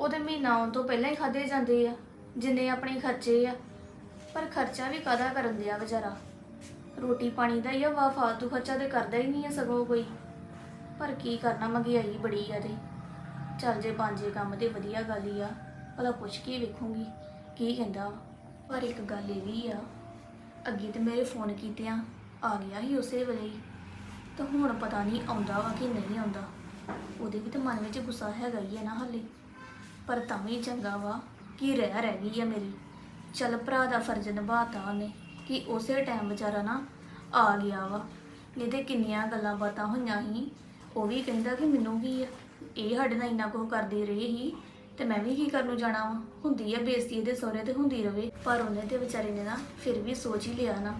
ਉਹਦੇ ਮਹੀਨਾ ਆਉਣ ਤੋਂ ਪਹਿਲਾਂ ਹੀ ਖਾਦੇ ਜਾਂਦੇ ਆ ਜਿੰਨੇ ਆਪਣੇ ਖਰਚੇ ਆ। ਪਰ ਖਰਚਾ ਵੀ ਕਾਹਦਾ ਕਰਨ ਦਿਆ ਵਿਚਾਰਾ। ਰੋਟੀ ਪਾਣੀ ਦਾ ਹੀ ਆ, ਵਾ ਫਾਲਤੂ ਖਰਚਾ ਤੇ ਕਰਦਾ ਹੀ ਨਹੀਂ ਆ ਸਗੋਂ ਕੋਈ। ਪਰ ਕੀ ਕਰਨਾ, ਮਹਿੰਗਾਈ ਬੜੀ ਆ ਤੇ। ਚੱਲ ਜੇ ਬਾਂਝੇ ਕੰਮ ਤੇ ਵਧੀਆ ਗੱਲ ਹੀ ਆ, ਭਲਾ ਪੁੱਛ ਕੇ ਵੇਖੂੰਗੀ, ਕੀ ਕਹਿੰਦਾ ਵਾ। ਪਰ ਇੱਕ ਗੱਲ ਇਹ ਵੀ ਆ, ਅੱਗੇ ਤੇ ਮੇਰੇ ਫੋਨ ਕੀਤਿਆਂ ਆ ਗਿਆ ਹੀ ਉਸੇ ਵੇਲੇ ਹੀ। ਤਾਂ ਹੁਣ ਪਤਾ ਨਹੀਂ ਆਉਂਦਾ ਵਾ ਕਿ ਨਹੀਂ ਆਉਂਦਾ। ਉਹਦੇ ਵੀ ਤਾਂ ਮਨ ਵਿੱਚ ਗੁੱਸਾ ਹੈਗਾ ਹੀ ਹੈ ਨਾ ਹਾਲੇ। ਪਰ ਤਾਂ ਵੀ ਚੰਗਾ ਵਾ ਕਿ ਰਹਿ ਰਹਿ ਗਈ ਆ ਮੇਰੀ। ਚੱਲ ਭਰਾ ਦਾ ਫਰਜ਼ ਨਿਭਾਤਾ ਉਹਨੇ। ਕਿ ਉਸੇ ਟਾਈਮ ਵਿਚਾਰਾ ਨਾ ਆ ਗਿਆ ਵਾ। ਨਹੀਂ ਤੇ ਕਿੰਨੀਆਂ ਗੱਲਾਂ ਬਾਤਾਂ ਹੋਈਆਂ ਸੀ। ਉਹ ਵੀ ਕਹਿੰਦਾ ਕਿ ਮੈਨੂੰ ਕੀ ਆ ਇਹ ਸਾਡੇ ਨਾਲ ਇੰਨਾ ਕੁਝ ਕਰਦੇ ਰਹੇ ਸੀ ਤੇ ਮੈਂ ਵੀ ਕੀ ਕਰਨ ਨੂੰ ਜਾਣਾ ਵਾ। ਹੁੰਦੀ ਆ ਬੇਇੱਜ਼ਤੀ ਇਹਦੇ ਸਹੁਰੇ ਤੇ ਹੁੰਦੀ ਰਵੇ ਪਰ ਉਹਨੇ ਤੇ ਵਿਚਾਰੇ ਨੇ ਨਾ ਫਿਰ ਵੀ ਸੋਚ ਹੀ ਲਿਆ ਨਾ।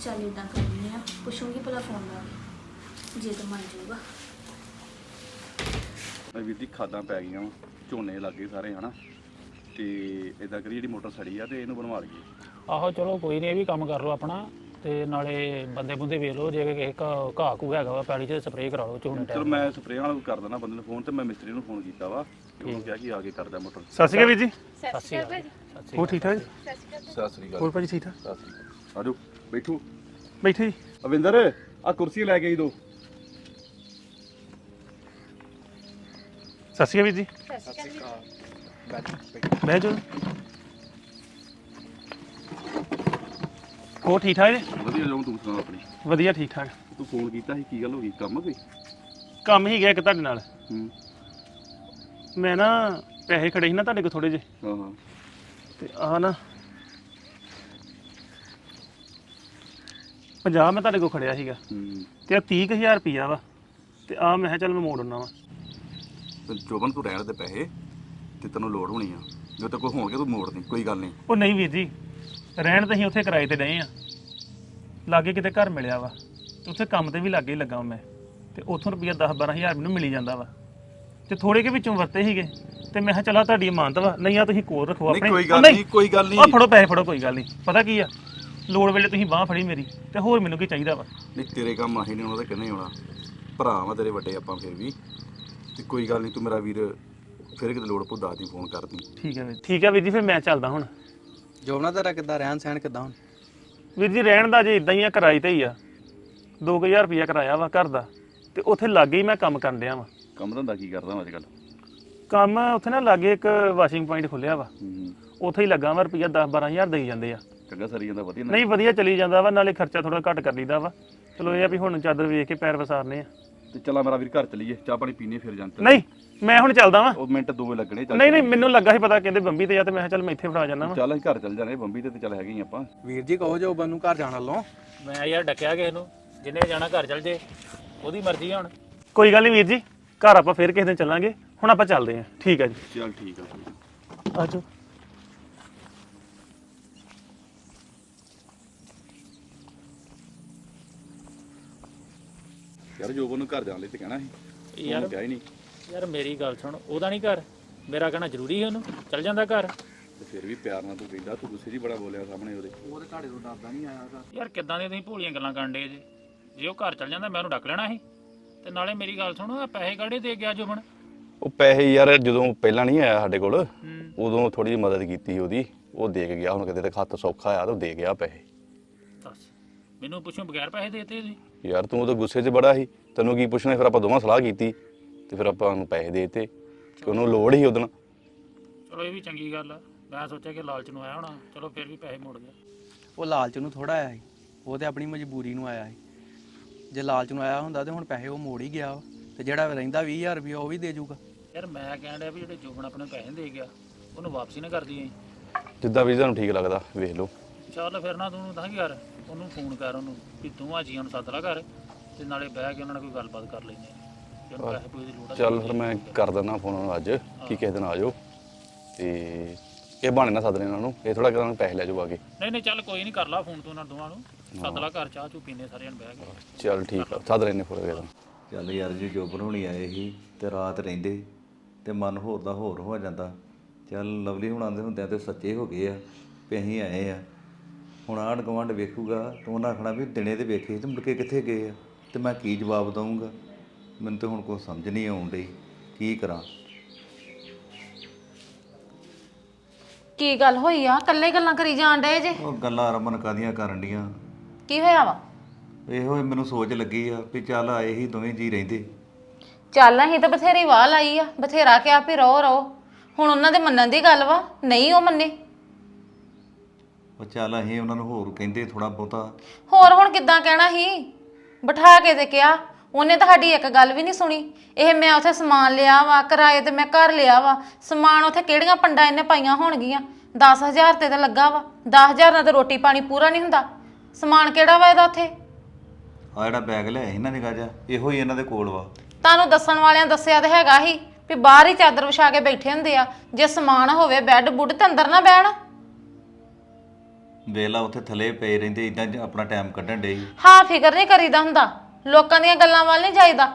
ਚੱਲ ਇਦਾਂ ਕਰਨੀ ਆ ਪੁੱਛੂੰਗੀ ਭਲਾ ਫੋਨ ਲਾ ਕੇ ਜੇ ਤਾਂ ਮੰਨ ਜਾਊਗਾ। ਆ ਵੀਰ ਦੀ ਖਾਦਾਂ ਪੈ ਗਈਆਂ ਵਾਂ, ਝੋਨੇ ਲੱਗੇ ਸਾਰੇ ਹਨਾ। ਤੇ ਇਦਾਂ ਕਰੀ ਜਿਹੜੀ ਮੋਟਰ ਸੜੀ ਆ ਤੇ ਇਹਨੂੰ ਬਣਵਾ ਲਈਏ। ਆਹੋ ਚਲੋ ਕੋਈ ਨਹੀਂ ਇਹ ਵੀ ਕੰਮ ਕਰ ਲਓ ਆਪਣਾ ਤੇ ਨਾਲੇ ਬੰਦੇ ਬੁੰਦੇ ਵੇਖ ਲਓ ਜੇ ਕਿਸੇ ਘਾਹ ਘਾਹ ਕੂ ਹੈਗਾ ਵਾ ਪੈਲੀ 'ਚ ਸਪਰੇਅ ਕਰਾ ਲਓ ਝੋਨੇ ਚਲੋ ਟਾਈਮ ਮੈਂ ਸਪਰੇਅ ਵਾਲਾ ਕਰ ਦਿੰਦਾ ਬੰਦੇ ਨੂੰ ਫੋਨ ਤੇ ਮੈਂ ਮਿਸਤਰੀ ਨੂੰ ਫੋਨ ਕੀਤਾ ਵਾ ਤੇ ਉਹਨੂੰ ਕਿਹਾ ਕਿ ਆ ਕੇ ਕਰਦਾ ਮੋਟਰ। ਸਤਿ ਸ਼੍ਰੀ ਅਕਾਲ ਵੀਰ ਜੀ। ਸਤਿ ਸ਼੍ਰੀ ਅਕਾਲ ਸਤਿ ਸ਼੍ਰੀ ਹੋਰ ਠੀਕ ਠਾਕ ਜੀ? ਸਤਿ ਸ੍ਰੀ ਹੋਰ ਭਾਜੀ ਠੀਕ ਠਾਕ? ਸਤਿ ਸ੍ਰੀ ਅਕਾਲ। ਆਜੋ ਬੈਠੋ। ਬੈਠੇ ਜੀ। ਅਵਿੰਦਰ ਆ ਕੁਰਸੀ ਲੈ ਕੇ ਆਈ ਦੋ। ਸਤਿ ਸ਼੍ਰੀ ਅਕਾਲ ਵੀਰ ਜੀ। ਬਹਿ ਜਾਓ। ਹੋਰ ਠੀਕ ਠਾਕ ਜੀ? ਵਧੀਆ ਜਾਉਂ ਤੂੰ ਸੁਣਾ ਆਪਣੀ। ਵਧੀਆ ਠੀਕ ਠਾਕ। ਤੂੰ ਫੋਨ ਕੀਤਾ ਸੀ ਕੀ ਗੱਲ ਹੋ ਗਈ? ਕੰਮ ਕੋਈ? ਕੰਮ ਹੀ ਗਿਆ ਇੱਕ ਤੁਹਾਡੇ ਨਾਲ। ਹੂੰ। ਮੈਂ ਨਾ ਪੈਸੇ ਖੜੇ ਸੀ ਨਾ ਤੁਹਾਡੇ ਕੋਲ ਥੋੜੇ ਜਿਹੇ। ਹਾਂ ਹਾਂ। ਤੇ ਆਹ ਨਾ 50 ਮੈਂ ਤੁਹਾਡੇ ਕੋਲ ਖੜਿਆ ਸੀਗਾ। ਹੂੰ। ਤੇ ਆ 30000 ਰੁਪਿਆ ਵਾ। ਤੇ ਆ ਮੈਂ ਕਿਹਾ ਚੱਲ ਮੈਂ ਮੋੜ ਦਿੰਦਾ ਵਾ। ਤੇ ਜੋਬਨ ਤੂੰ ਰਹਿਣ ਦੇ ਪੈਸੇ। ਤੇ ਤੈਨੂੰ ਲੋੜ ਹੋਣੀ ਆ। ਜੇ ਤੇ ਕੋਈ ਹੋਣਗੇ ਤੂੰ ਮੋੜ ਦੇ। ਕੋਈ ਗੱਲ ਨਹੀਂ। ਉਹ ਨਹੀਂ ਵੀਰ ਜੀ ਰਹਿਣ ਤਾਂ ਅਸੀਂ ਉੱਥੇ ਕਿਰਾਏ ਤੇ ਡਏ ਆ। ਲਾਗੇ ਕਿਤੇ ਘਰ ਮਿਲਿਆ ਵਾ ਤੇ ਉੱਥੇ ਕੰਮ ਤੇ ਵੀ ਲਾਗੇ ਹੀ ਲੱਗਾ ਮੈਂ। ਤੇ ਉੱਥੋਂ ਰੁਪਿਆ 10 12000 ਮੈਨੂੰ ਮਿਲੀ ਜਾਂਦਾ ਵਾ। ਤੇ ਥੋੜੇ ਕੇ ਵਿੱਚੋਂ ਵਰਤੇ ਸੀਗੇ। ਤੇ ਮੈਂ ਕਿਹਾ ਚਲਾ ਤੁਹਾਡੀ ਇਮਾਨਤ ਵਾ। ਨਹੀਂ ਆ ਤੁਸੀਂ ਕੋਲ ਰੱਖੋ ਨਹੀਂ ਆਪਣੇ। ਕੋਈ ਗੱਲ ਨਹੀਂ, ਨਹੀਂ ਕੋਈ ਗੱਲ ਉਹ ਨਹੀਂ। ਫੜੋ ਪੈਸੇ ਫੜੋ ਕੋਈ ਗੱਲ ਨਹੀਂ। ਪਤਾ ਕੀ ਆ? ਲੋੜ ਵੇਲੇ ਤੁਸੀਂ ਬਾਹ ਫੜੀ ਮੇਰੀ ਤੇ ਹੋਰ ਮੈਨੂੰ ਕੀ ਚਾਹੀਦਾ ਵਾ? ਨਹੀਂ ਤੇਰੇ ਕੰਮ ਆਹੀ ਨੇ ਉਹਨਾਂ ਦਾ ਕਿੰਨੇ ਹੋਣਾ। ਭਰਾ ਵਾ ਤੇਰੇ ਵੱਡੇ ਆਪਾਂ ਫਿਰ ਵੀ। ਤੇ ਕੋਈ ਗੱਲ ਨਹੀਂ ਤੂੰ ਮੇਰਾ ਵੀਰ ਫਿਰ ਕਿਤੇ ਲੋੜ ਪਊ ਦੱਸ ਦੀ ਫੋਨ ਕਰਦੀ ਠੀਕ ਹੈ ਵੀਰ। ਠੀਕ ਹੈ ਵੀਰ ਜੀ ਫਿਰ ਮੈਂ ਚੱਲਦਾ ਹੁਣ। ਜੋਬਨਾ ਤੇਰਾ ਕਿੱਦਾਂ ਰਹਿਣ ਸਹਿਣ ਕਿੱਦਾਂ ਹੁਣ? ਵੀਰ ਜੀ ਰਹਿਣ ਦਾ ਜੇ ਇਦਾਂ ਹੀ ਆ ਕਿਰਾਏ ਤੇ ਹੀ ਆ। 2000 ਰੁਪਿਆ ਕਿਰਾਇਆ ਵਾ ਘਰ ਦਾ ਤੇ ਉੱਥੇ ਲਾਗੇ ਹੀ ਮੈਂ ਕੰਮ ਕਰਨ ਡਿਆ ਵਾ। ਕੰਮ ਧੰਦਾ ਕੀ ਕਰਦਾ ਵਾ ਅੱਜ ਕੱਲ ਕੰਮ ਉੱਥੇ ਨਾ ਲਾਗੇ ਇੱਕ ਵਾਸ਼ਿੰਗ ਪੁਆਇੰਟ ਖੁੱਲਿਆ ਵਾ। ਉੱਥੇ ਹੀ ਲੱਗਾ ਵਾ ਰੁਪਿਆ 10 12000 ਦੇਈ ਜਾਂਦੇ ਆ। ਚੰਗਾ ਸਰੀ ਜਾਂਦਾ ਵਧੀਆ ਨਾ। ਨਹੀਂ ਵਧੀਆ ਚੱਲੀ ਜਾਂਦਾ ਵਾ ਨਾਲੇ ਖਰਚਾ ਥੋੜਾ ਘੱਟ ਕਰ ਲਈਦਾ ਵਾ। ਚਲੋ ਇਹ ਆ ਵੀ ਹੁਣ ਚਾਦਰ ਵੇਖ ਕੇ ਪੈਰ ਵਸਾਰਨੇ ਆ। ਤੇ ਚਲਾ ਮੇਰਾ ਵੀਰ ਘਰ ਚਲੀਏ ਚਾਹ ਪਾਣੀ ਪੀਨੇ ਫਿਰ ਜਾਂਦੇ ਨਹੀਂ ਮੈਂ ਹੁਣ ਚੱਲਦਾ ਵਾਂ। ਉਹ ਮਿੰਟ ਦੋਵੇਂ ਲੱਗਣੇ ਚੱਲ ਨਹੀਂ ਨਹੀਂ ਮੈਨੂੰ ਲੱਗਾ ਸੀ ਪਤਾ ਕਹਿੰਦੇ ਬੰਬੀ ਤੇ ਆ ਤੇ ਮੈਂ ਕਿਹਾ ਚੱਲ ਮੈਂ ਇੱਥੇ ਫੜਾ ਜਾਣਾ ਵਾ। ਚੱਲ ਅਸੀਂ ਘਰ ਚੱਲ ਜਾਣੇ ਬੰਬੀ ਤੇ ਤੇ ਚੱਲ ਹੈਗੇ ਹੀ ਆਪਾਂ। ਵੀਰ ਜੀ ਕਹੋ ਜੋਬਨ ਨੂੰ ਘਰ ਜਾਣ ਵੱਲੋਂ। ਮੈਂ ਯਾਰ ਡੱਕਿਆ ਕਿਸੇ ਨੂੰ ਜਿੰਨੇ ਜਾਣਾ ਘਰ ਚੱਲ ਜੇ ਉਹਦੀ ਮਰਜ਼ੀ ਆ ਹੁਣ। ਕੋਈ ਗੱਲ ਨਹੀਂ ਵੀਰ ਜੀ ਘਰ ਆਪਾਂ ਫੇਰ ਕਿਸੇ ਦਿਨ ਚੱਲਾਂਗੇ ਹੁਣ ਆਪਾਂ ਚੱਲਦੇ ਆਂ ਠੀਕ ਹੈ ਜੀ। ਚੱਲ ਠੀਕ ਆ। ਆਜੋ ਯਾਰ ਜੋਬਨ ਨੂੰ ਘਰ ਜਾਣ ਲਈ ਤੇ ਕਹਿਣਾ ਸੀ। ਯਾਰ ਕਿਹਾ ਹੀ ਨਹੀਂ। ਯਾਰ ਮੇਰੀ ਗੱਲ ਸੁਣ ਉਹਦਾ ਨਹੀਂ ਘਰ। ਮੇਰਾ ਕਹਿਣਾ ਜ਼ਰੂਰੀ ਹੈ ਉਹਨੂੰ। ਚੱਲ ਜਾਂਦਾ ਘਰ। ਤੇ ਫਿਰ ਵੀ ਪਿਆਰ ਨਾਲ ਤੂੰ ਕਹਿੰਦਾ ਤੂੰ ਗੁੱਸੇ 'ਚ ਹੀ ਬੜਾ ਬੋਲਿਆ ਸਾਹਮਣੇ ਉਹਦੇ। ਉਹ ਤੇ ਤੁਹਾਡੇ ਤੋਂ ਡਰਦਾ ਨਹੀਂ ਆਇਆ ਉਹਦਾ। ਯਾਰ ਕਿੱਦਾਂ ਦੀਆਂ ਤੁਸੀਂ ਭੋਲੀਆਂ ਗੱਲਾਂ ਕਰਨ ਡੇ ਜੇ? ਜੇ ਉਹ ਘਰ ਚੱਲ ਜਾਂਦਾ ਮੈਂ ਉਹਨੂੰ ਡੱਕ ਲੈਣਾ ਸੀ। ਤੇ ਨਾਲੇ ਮੇਰੀ ਗੱਲ ਸੁਣੋ ਆ ਪੈਸੇ ਕਾੜੇ ਦੇ ਗਿਆ ਜੁਬਨ ਉਹ ਪੈਸੇ ਯਾਰ ਜਦੋਂ ਪਹਿਲਾਂ ਨਹੀਂ ਆਇਆ ਸਾਡੇ ਕੋਲ ਹੂੰ। ਉਦੋਂ ਥੋੜੀ ਜਿਹੀ ਮਦਦ ਕੀਤੀ ਉਹਦੀ। ਉਹ ਦੇ ਕੇ ਗਿਆ ਹੁਣ ਕਿਤੇ ਤੇ ਖੱਤ ਸੌਖਾ ਆ ਤਾਂ ਉਹ ਦੇ ਗਿਆ ਪੈਸੇ। ਦੱਸ। ਮੈਨੂੰ ਪੁੱਛੋ ਬਗੈਰ ਪੈਸੇ ਦੇਤੇ ਤੁਸੀਂ? ਯਾਰ ਤੂੰ ਉਹਦੇ ਗੁੱਸੇ 'ਚ ਬੜਾ ਸੀ ਤੈਨੂੰ ਕੀ ਪੁੱਛਣਾ ਫਿਰ ਆਪਾਂ ਦੋਵਾਂ ਸਲਾਹ ਕੀਤੀ ਤੇ ਫਿਰ ਆਪਾਂ ਉਹਨੂੰ ਪੈਸੇ ਦੇਤੇ ਕਿ ਉਹਨੂੰ ਲੋੜ ਹੀ ਉਦੋਂ ਚਲੋ ਇਹ ਵੀ ਚੰਗੀ ਗੱਲ ਆ। ਮੈਂ ਸੋਚਿਆ ਕਿ ਲਾਲਚ ਨੂੰ ਆਇਆ ਹੋਣਾ। ਚਲੋ ਫਿਰ ਵੀ ਪੈਸੇ ਮੋੜ ਗਿਆ ਉਹ ਲਾਲਚ ਨੂੰ ਥੋੜਾ ਆਇਆ ਸੀ। ਉਹ ਤੇ ਆਪਣੀ ਮਜਬੂਰੀ ਨੂੰ ਆਇਆ ਸੀ। ਜੇ ਲਾਲਚ ਨੂੰ ਆਇਆ ਹੁੰਦਾ ਤੇ ਹੁਣ ਪੈਸੇ ਉਹ ਮੋੜ ਹੀ ਗਿਆ ਵਾ। ਤੇ ਜਿਹੜਾ ਰਹਿੰਦਾ 20000 ਰੁਪਇਆ ਉਹ ਵੀ ਦੇ ਜਾਊਗਾ। ਯਾਰ ਮੈਂ ਕਹਿਣ ਡਿਆ ਵੀ ਜਿਹੜੇ ਜੁਬਨ ਆਪਣੇ ਪੈਸੇ ਦੇ ਗਿਆ ਉਹਨੂੰ ਵਾਪਸੀ ਨਾ ਕਰਦੀ ਐ। ਜਿੱਦਾਂ ਵੀ ਤੁਹਾਨੂੰ ਠੀਕ ਲੱਗਦਾ ਵੇਖ ਲਓ। ਚੱਲ ਫਿਰ ਨਾ ਤੂੰ ਤਾਂ ਕਰ। ਉਹਨੂੰ ਫੋਨ ਕਰ ਉਹਨੂੰ ਵੀ ਦੋਵਾਂ ਜੀਆਂ ਨੂੰ ਸੱਦ ਲਾ ਕਰ ਤੇ ਨਾਲੇ ਬਹਿ ਕੇ ਉਹਨਾਂ ਨਾਲ ਕੋਈ ਗੱਲਬਾਤ ਕਰ ਲੈਂਦੇ ਆ ਜੇ ਉਹਨੂੰ ਪੈਸੇ ਪੂਸੇ ਦੀ ਲੋੜ ਆ ਚੱਲ ਫਿਰ ਮੈਂ ਕਰ ਦਿੰਦਾ ਫੋਨ ਉਹਨੂੰ ਅੱਜ ਕੀ ਕਿਸੇ ਦਿਨ ਆ ਜਾਓ। ਤੇ ਇਹ ਬਹਾਨੇ ਨਾਲ ਸੱਦ ਲੈਣਾ ਉਹਨਾਂ ਨੂੰ ਇਹ ਥੋੜਾ ਕਿਦਾਂ ਪੈਸੇ ਲੈ ਜਾਓ ਆ ਕੇ। ਨਹੀਂ ਨਹੀਂ ਚੱਲ ਕੋਈ ਨਹੀਂ ਕਰ ਲਾ ਫੋਨ ਤੂੰ ਉਹਨਾਂ ਦੋਵਾਂ ਨੂੰ। ਸੱਦ ਲਾ ਘਰ ਚਾਹ ਚੂ ਪੀਨੇ ਸਾਰਿਆਂ ਨੂੰ ਬਹਿ ਕੇ। ਚੱਲ ਠੀਕ ਆ ਸੱਦ ਲੈਣੇ ਫਿਰ ਕਿਸੇ ਦਿਨ। ਚੱਲ ਯਾਰ ਜੇ ਜੋਬਨ ਹੋਣੀ ਆਏ ਸੀ ਤੇ ਰਾਤ ਰਹਿੰਦੇ ਤੇ ਮਨ ਹੋਰ ਦਾ ਹੋਰ ਹੋ ਜਾਂਦਾ। ਚੱਲ ਲਵਲੀ ਹੁਣਾਂ ਦੇ ਹੁੰਦਿਆਂ ਤੇ ਸੱਚੇ ਹੋ ਗਏ ਆ ਵੀ ਅਸੀਂ ਆਏ ਆ। ਹੁਣ ਆਂਢ ਗੁਆਂਢ ਵੇਖੂਗਾ ਤਾਂ ਉਹਨਾਂ ਆਖਣਾ ਵੀ ਦਿਨੇ ਤੇ ਵੇਖੇ ਤੇ ਮੁੜ ਕੇ ਕਿੱਥੇ ਗਏ ਆ? ਤੇ ਮੈਂ ਕੀ ਜਵਾਬ ਦਵਾਂਗਾ ਮੈਨੂੰ ਤੇ ਹੁਣ ਕੋਈ ਸਮਝ ਨਹੀਂ ਆਉਣ ਡਈ। ਕੀ ਕਰਾਂ? ਕੀ ਗੱਲ ਹੋਈ ਆ? ਇਕੱਲੇ ਗੱਲਾਂ ਕਰੀ ਜਾਣ ਡਏ ਜੇ? ਉਹ ਗੱਲਾਂ ਰਮਨ ਕਾਦੀਆਂ ਕਰਨ ਡੀਆਂ ਕੀ ਹੋਇਆ ਵਾ? ਇਹੋ ਹੀ ਮੈਨੂੰ ਸੋਚ ਲੱਗੀ ਆ ਵੀ ਚੱਲ ਆਏ ਹੀ ਦੋਵੇਂ ਜੀ ਰਹਿੰਦੇ। ਚੱਲ ਅਸੀਂ ਤਾਂ ਬਥੇਰੀ ਵਾਹ ਲਾਈ ਆ। ਬਥੇਰਾ ਕਿਹਾ ਵੀ ਰਹੋ ਰਹੋ ਹੁਣ ਉਹਨਾਂ ਦੇ ਮੰਨਣ ਦੀ ਗੱਲ ਵਾ? ਨਹੀਂ ਉਹ ਮੰਨੇ। ਉਹ ਚੱਲ ਅਸੀਂ ਉਹਨਾਂ ਨੂੰ ਹੋਰ ਕਹਿੰਦੇ ਥੋੜਾ ਬਹੁਤਾ। ਹੋਰ ਹੁਣ ਕਿੱਦਾਂ ਕਹਿਣਾ ਸੀ? ਬਿਠਾ ਕੇ ਤੇ ਕਿਹਾ। ਉਹਨੇ ਤੁਹਾਡੀ ਇੱਕ ਗੱਲ ਵੀ ਨਹੀਂ ਸੁਣੀ। ਇਹ ਮੈਂ ਉਥੇ ਸਮਾਨ ਲਿਆ ਵਾ ਕਿਰਾਏ ਤੇ ਮੈਂ ਘਰ ਲਿਆ ਵਾ। ਸਮਾਨ ਉਥੇ ਕਿਹੜੀਆਂ ਪੰਡਾਂ ਇਹਨੇ ਪਾਈਆਂ ਹੋਣਗੀਆਂ? 10000 ਤੇ ਤਾਂ ਲੱਗਾ ਵਾ। 10000 ਨਾਲ ਤਾਂ ਰੋਟੀ ਪਾਣੀ ਪੂਰਾ ਨਹੀਂ ਹੁੰਦਾ। ਸਮਾਨ ਕਿਹੜਾ ਵਾ ਇਹਦਾ ਉਥੇ? ਆ ਜਿਹੜਾ ਬੈਗ ਲਿਆ ਸੀ ਨਾ ਨਿਕਾ ਜਾ ਇਹੋ ਹੀ ਇਹਨਾਂ ਦੇ ਕੋਲ ਵਾ। ਤੁਹਾਨੂੰ ਦੱਸਣ ਵਾਲਿਆਂ ਦੱਸਿਆ ਤੇ ਹੈਗਾ ਹੀ ਵੀ ਬਾਹਰ ਹੀ ਚਾਦਰ ਵਿਛਾ ਕੇ ਬੈਠੇ ਹੁੰਦੇ ਆ। ਜੇ ਸਮਾਨ ਹੋਵੇ ਬੈੱਡ ਬੁੱਡ ਤੇ ਅੰਦਰ ਨਾ ਬਹਿਣ। ਵੇਲਾ ਉੱਥੇ ਥੱਲੇ ਪਏ ਰਹਿੰਦੇ ਇਦਾਂ ਆਪਣਾ ਟਾਈਮ ਕੱਢਣ ਡੇ ਹਾਂ ਫਿਕਰ ਨਹੀਂ ਕਰੀਦਾ ਹੁੰਦਾ। ਲੋਕਾਂ ਦੀਆਂ ਗੱਲਾਂ ਵੱਲ ਨਹੀਂ ਜਾਈਦਾ।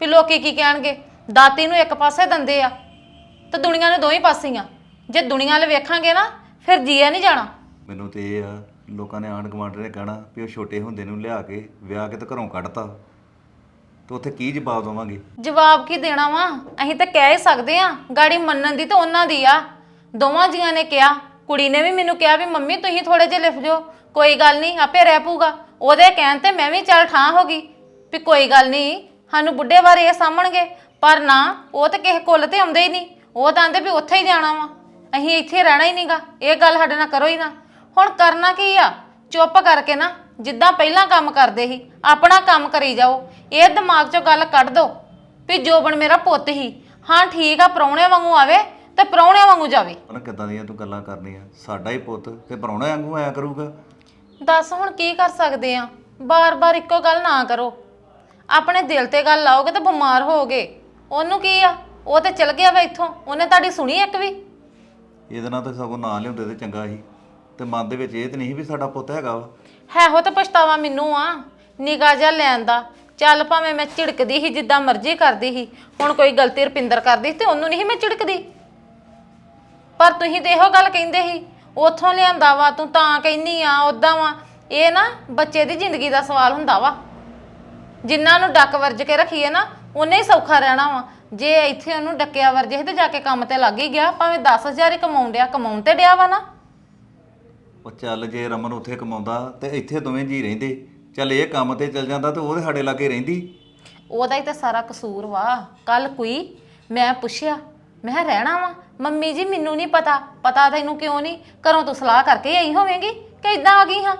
ਵੀ ਲੋਕੀ ਕੀ ਕਹਿਣਗੇ? ਦਾਤੀ ਨੂੰ ਇੱਕ ਪਾਸੇ ਦੰਦੇ ਆ ਤੇ ਦੁਨੀਆ ਨੂੰ ਦੋਵੇਂ ਪਾਸੀਆਂ। ਜੇ ਦੁਨੀਆ ਵੱਲ ਵੇਖਾਂਗੇ ਨਾ ਫਿਰ ਜੀਆ ਨਹੀਂ ਜਾਣਾ। ਮੈਨੂੰ ਤੇ ਇਹ ਆ ਲੋਕਾਂ ਨੇ ਆਂਢ ਗੁਆਂਢ ਨੇ ਕਹਿਣਾ ਵੀ ਉਹ ਛੋਟੇ ਹੁੰਦੇ ਨੂੰ ਲਿਆ ਕੇ ਵਿਆਹ ਕੇ ਤੇ ਘਰੋਂ ਕੱਢਤਾ। ਤੇ ਉੱਥੇ ਕੀ ਜਵਾਬ ਦੇਵਾਂਗੇ? ਜਵਾਬ ਕੀ ਦੇਣਾ ਵਾ? ਅਸੀਂ ਤਾਂ ਕਹਿ ਹੀ ਸਕਦੇ ਆ ਗਾੜੀ ਮੰਨਣ ਦੀ ਤਾਂ ਉਹਨਾਂ ਦੀ ਆ। ਦੋਵਾਂ ਜੀਆਂ ਨੇ ਕਿਹਾ ਕੁੜੀ ਨੇ ਵੀ ਮੈਨੂੰ ਕਿਹਾ ਵੀ ਮੰਮੀ ਤੁਸੀਂ ਥੋੜੇ ਜਿਹਾ ਲਿਖ ਜਾਓ, ਕੋਈ ਗੱਲ ਨਹੀਂ, ਆਪੇ ਰਹਿ ਪੂਗਾ ਉਹਦੇ ਕਹਿਣ ਤੇ ਮੈਂ ਵੀ ਚੱਲ ਠਾਂ ਹੋ ਗਈ ਵੀ ਕੋਈ ਗੱਲ ਨਹੀਂ, ਸਾਨੂੰ ਬੁੱਢੇ ਬਾਰੇ ਇਹ ਸਾਂਭਣਗੇ, ਪਰ ਨਾ, ਉਹ ਤਾਂ ਕਿਸੇ ਕੁੱਲ ਤੇ ਆਉਂਦੇ ਹੀ ਨਹੀਂ। ਉਹ ਤਾਂ ਆਂਦੇ ਵੀ ਉੱਥੇ ਹੀ ਜਾਣਾ ਵਾ, ਅਸੀਂ ਇੱਥੇ ਰਹਿਣਾ ਹੀ ਨਹੀਂਗਾ, ਇਹ ਗੱਲ ਸਾਡੇ ਨਾਲ ਕਰੋ ਹੀ ਨਾ। ਹੁਣ ਕਰਨਾ ਕੀ ਆ? ਚੁੱਪ ਕਰਕੇ ਨਾ, ਜਿੱਦਾਂ ਪਹਿਲਾਂ ਕੰਮ ਕਰਦੇ ਸੀ, ਆਪਣਾ ਕੰਮ ਕਰੀ ਜਾਓ, ਇਹ ਦਿਮਾਗ 'ਚੋਂ ਗੱਲ ਕੱਢ ਦਿਓ ਵੀ ਜੋਬਨ ਮੇਰਾ ਪੁੱਤ ਹੀ, ਹਾਂ ਠੀਕ ਆ ਪ੍ਰਾਹੁਣੇ ਵਾਂਗੂ ਆਵੇ ਤੇ ਪ੍ਰਾਹੁਣਿਆਂ ਵਾਂਗੂ ਜਾਵੇ। ਉਹਨਾਂ ਕਿੱਦਾਂ ਦੀਆਂ ਤੂੰ ਗੱਲਾਂ ਕਰਨੀਆਂ? ਸਾਡਾ ਹੀ ਪੁੱਤ ਤੇ ਪਰੌਣਾ ਵਾਂਗੂ ਆਇਆ ਕਰੂਗਾ? ਦੱਸ ਹੁਣ ਕੀ ਕਰ ਸਕਦੇ ਆ? ਬਾਰ-ਬਾਰ ਇੱਕੋ ਗੱਲ ਨਾ ਕਰੋ। ਆਪਣੇ ਦਿਲ ਤੇ ਗੱਲ ਲਾਓਗੇ ਤਾਂ ਬਿਮਾਰ ਹੋਗੇ ਉਹਨੂੰ ਕੀ ਆ? ਉਹ ਤੇ ਚਲ ਗਿਆ ਵਾ ਇੱਥੋਂ। ਉਹਨੇ ਤੁਹਾਡੀ ਸੁਣੀ ਇੱਕ ਵੀ? ਇਹਦੇ ਨਾਲ ਤਾਂ ਸਗੋਂ ਨਾਂ ਲਿਆਉਂਦੇ ਤੇ ਚੰਗਾ ਸੀ। ਤੇ ਮਨ ਦੇ ਵਿੱਚ ਇਹ ਤੇ ਨਹੀਂ ਵੀ ਸਾਡਾ ਪੁੱਤ ਹੈਗਾ ਵਾ। ਹੈ ਹੋ ਤਾਂ ਪਛਤਾਵਾ ਮੈਨੂੰ ਆ। ਨਿਗਾਹ ਜਿਹਾ ਲੈਣ ਦਾ। ਚੱਲ ਭਾਵੇਂ ਮੈਂ ਝਿੜਕਦੀ ਸੀ ਜਿੱਦਾਂ ਮਰਜ਼ੀ ਕਰਦੀ ਸੀ। ਹੁਣ ਕੋਈ ਗਲਤੀ ਰਪਿੰਦਰ ਕਰਦੀ ਤੇ ਉਹਨੂੰ ਨਹੀਂ ਮੈਂ ਝਿੜਕਦੀ। ਪਰ ਤੁਸੀਂ ਤੇ ਇਹੋ ਗੱਲ ਕਹਿੰਦੇ ਸੀ ਉਥੋਂ ਲਿਆਂਦਾ ਵਾ ਤੂੰ ਤਾਂ ਕਹਿੰਨੀ ਆ ਉਦਾਂ ਵਾ। ਇਹ ਨਾ ਬੱਚੇ ਦੀ ਜ਼ਿੰਦਗੀ ਦਾ ਸਵਾਲ ਹੁੰਦਾ ਵਾ। ਜਿਨ੍ਹਾਂ ਨੂੰ ਡੱਕ ਵਰਜ ਕੇ ਰੱਖੀਏ ਨਾ ਉਹਨੇ ਹੀ ਸੌਖਾ ਰਹਿਣਾ ਵਾ। ਜੇ ਇੱਥੇ ਉਹਨੂੰ ਡੱਕਿਆ ਵਰਜੇ ਤੇ ਜਾ ਕੇ ਕੰਮ ਤੇ ਲੱਗ ਹੀ ਗਿਆ ਭਾਵੇਂ 10000 ਹੀ ਕਮਾਉਣ ਡਿਆ ਕਮਾਉਣ ਤੇ ਡਿਆ ਵਾ ਨਾ। ਉਹ ਚੱਲ ਜੇ ਰਮਨ ਉੱਥੇ ਕਮਾਉਂਦਾ ਤੇ ਇੱਥੇ ਦੋਵੇਂ ਜੀ ਰਹਿੰਦੇ। ਚੱਲ ਇਹ ਕੰਮ ਤੇ ਚੱਲ ਜਾਂਦਾ ਤੇ ਉਹ ਤੇ ਸਾਡੇ ਲਾਗੇ ਰਹਿੰਦੀ। ਉਹਦਾ ਹੀ ਤਾਂ ਸਾਰਾ ਕਸੂਰ ਵਾ। ਕੱਲ ਕੋਈ ਮੈਂ ਪੁੱਛਿਆ ਮੈਂ ਕਿਹਾ ਰਹਿਣਾ ਵਾ। ਮੰਮੀ ਜੀ ਮੈਨੂੰ ਨਹੀਂ ਪਤਾ। ਪਤਾ ਤੈਨੂੰ ਕਿਉਂ ਨਹੀਂ? ਘਰੋਂ ਤੂੰ ਸਲਾਹ ਕਰਕੇ ਆਈ ਹੋਵੇਂਗੀ ਕਿ ਇਦਾਂ ਆ ਗਈ ਹਾਂ?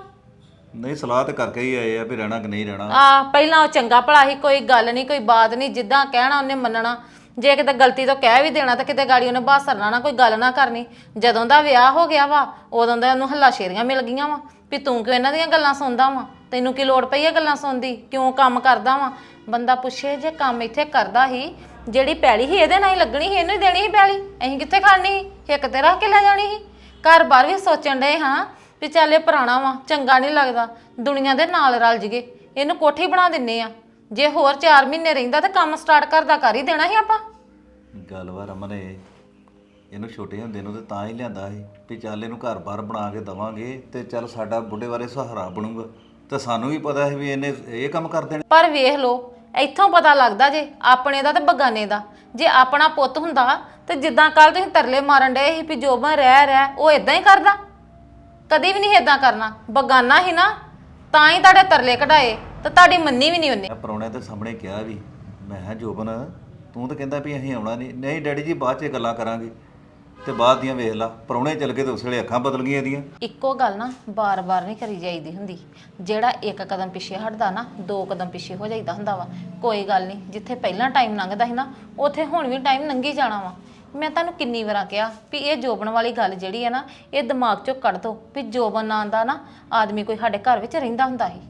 ਨਹੀਂ ਸਲਾਹ ਤੇ ਕਰਕੇ ਹੀ ਆਏ ਆ ਵੀ ਰਹਿਣਾ ਕਿ ਨਹੀਂ ਰਹਿਣਾ। ਆ ਪਹਿਲਾਂ ਉਹ ਚੰਗਾ ਭਲਾ ਸੀ ਕੋਈ ਗੱਲ ਨਹੀਂ ਕੋਈ ਬਾਤ ਨਹੀਂ ਜਿੱਦਾਂ ਕਹਿਣਾ ਉਹਨੇ ਮੰਨਣਾ। ਜੇ ਕਿਤੇ ਗਲਤੀ ਤੋਂ ਕਹਿ ਵੀ ਦੇਣਾ ਤਾਂ ਕਿਤੇ ਗਾੜੀ ਉਹਨੇ ਬਾਸਰਨਾ ਨਾ ਕੋਈ ਗੱਲ ਨਾ ਕਰਨੀ। ਜਦੋਂ ਦਾ ਵਿਆਹ ਹੋ ਗਿਆ ਵਾ ਉਦੋਂ ਦਾ ਉਹਨੂੰ ਹੱਲਾ ਸ਼ੇਰੀਆਂ ਮਿਲ ਗਈਆਂ ਵਾ। ਵੀ ਤੂੰ ਕਿਉਂ ਇਹਨਾਂ ਦੀਆਂ ਗੱਲਾਂ ਸੁਣਦਾ ਵਾ? ਤੈਨੂੰ ਕੀ ਲੋੜ ਪਈ ਹੈ ਗੱਲਾਂ ਸੁਣਦੀ ਕਿਉਂ ਕੰਮ ਕਰਦਾ ਵਾ? ਬੰਦਾ ਪੁੱਛੇ ਜੇ ਕੰਮ ਇੱਥੇ ਕਰਦਾ ਹੀ ਜਿਹੜੀ ਪੈਲੀ ਸੀ ਇਹਦੇ ਨਾਲ ਹੀ ਲੱਗਣੀ ਸੀ ਇਹਨੂੰ ਹੀ ਦੇਣੀ ਸੀ ਪੈਲੀ। ਅਸੀਂ ਕਿੱਥੇ ਖਾਣੀ ਸੀ? ਇੱਕ ਤੇ ਰੱਖ ਕੇ ਲੈ ਜਾਣੀ ਸੀ। ਘਰ ਬਾਰ ਵੀ ਸੋਚਣ ਡਏ ਹਾਂ ਵੀ ਚੱਲ ਇਹ ਪੁਰਾਣਾ ਵਾ ਚੰਗਾ ਨਹੀਂ ਲੱਗਦਾ। ਦੁਨੀਆ ਦੇ ਨਾਲ ਰਲ ਜਗੇ ਇਹਨੂੰ ਕੋਠੀ ਬਣਾ ਦਿੰਨੇ ਆ। ਜੇ ਹੋਰ 4 ਮਹੀਨੇ ਰਹਿੰਦਾ ਤਾਂ ਕੰਮ ਸਟਾਰਟ ਕਰਦਾ ਕਰ ਹੀ ਦੇਣਾ ਸੀ ਆਪਾਂ। ਗੱਲ ਵਾ ਰਮਨ ਇਹ। ਇਹਨੂੰ ਛੋਟੇ ਹੁੰਦੇ ਨੂੰ ਤੇ ਤਾਂ ਹੀ ਲਿਆਂਦਾ ਸੀ ਵੀ ਚੱਲ ਇਹਨੂੰ ਘਰ-ਬਾਰ ਬਣਾ ਕੇ ਦਵਾਂਗੇ ਤੇ ਚੱਲ ਸਾਡਾ ਬੁੱਢੇ ਬਾਰੇ ਸਹਾਰਾ ਬਣੂਗਾ। ਤੇ ਸਾਨੂੰ ਵੀ ਪਤਾ ਹੈ ਵੀ ਇਹਨੇ ਇਹ ਕੰਮ ਕਰ ਦੇਣਾ। ਪਰ ਵੇਖ ਲੋ ਇੱਥੋਂ ਪਤਾ ਲੱਗਦਾ ਜੇ ਆਪਣੇ ਦਾ ਤੇ ਬਗਾਨੇ ਦਾ। ਜੇ ਆਪਣਾ ਪੁੱਤ ਹੁੰਦਾ ਤੇ ਜਿੱਦਾਂ ਕੱਲ ਤੁਸੀਂ ਤਰਲੇ ਮਾਰਨ ਡਏ ਸੀ ਵੀ ਜੋਬਨ ਰਹਿ ਰਹਿ, ਉਹ ਇਦਾਂ ਹੀ ਕਰਦਾ। ਕਦੀ ਵੀ ਨਹੀਂ ਇਦਾਂ ਕਰਨਾ। ਬਗਾਨਾ ਹੀ ਨਾ, ਤਾਂ ਹੀ ਤੁਹਾਡੇ ਤਰਲੇ ਕਢਾਏ ਤੇ ਤੁਹਾਡੀ ਮੰਨੀ ਵੀ ਨਹੀਂ ਉਹਨੇ। ਮੈਂ ਪਰੌਣਿਆਂ ਦੇ ਸਾਹਮਣੇ ਕਿਹਾ ਵੀ, ਮੈਂ ਕਿਹਾ ਜੋਬਨ, ਤੂੰ ਤਾਂ ਕਹਿੰਦਾ ਵੀ ਅਸੀਂ ਆਉਣਾ ਨਹੀਂ। ਨਹੀਂ, ਡੈਡੀ ਜੀ ਬਾਅਦ 'ਚ ਗੱਲਾਂ ਕਰਾਂਗੇ। ਤੇ ਬਾਅਦ ਦੀਆਂ ਵੇਖ ਲਾ ਪਰੌਣੇ ਚੱਲ ਗਏ ਤੇ ਉਸ ਵੇਲੇ ਅੱਖਾਂ ਬਦਲ ਗਈਆਂ ਇਹਦੀਆਂ। ਇੱਕੋ ਗੱਲ ਨਾ, ਬਾਰ-ਬਾਰ ਨਹੀਂ ਕਰੀ ਜਾਈਦੀ ਹੁੰਦੀ। ਜਿਹੜਾ ਇੱਕ ਕਦਮ ਪਿੱਛੇ ਹਟਦਾ ਨਾ, ਦੋ ਕਦਮ ਪਿੱਛੇ ਹੋ ਜਾਈਦਾ ਹੁੰਦਾ ਵਾ। ਕੋਈ ਗੱਲ ਨਹੀਂ, ਜਿੱਥੇ ਪਹਿਲਾਂ ਟਾਈਮ ਲੰਘਦਾ ਸੀ ਨਾ, ਉੱਥੇ ਹੁਣ ਵੀ ਟਾਈਮ ਲੰਘੀ ਜਾਣਾ ਵਾ। ਮੈਂ ਤੁਹਾਨੂੰ ਕਿੰਨੀ ਵਾਰਾਂ ਕਿਹਾ ਵੀ ਇਹ ਜੋਬਨ ਵਾਲੀ ਗੱਲ ਜਿਹੜੀ ਹੈ ਨਾ, ਇਹ ਦਿਮਾਗ 'ਚੋਂ ਕੱਢ ਦੋ ਵੀ ਜੋਬਨ ਨਾਂ ਦਾ ਨਾ, ਆਦਮੀ ਕੋਈ ਸਾਡੇ ਘਰ ਵਿੱਚ ਰਹਿੰਦਾ ਹੁੰਦਾ ਸੀ।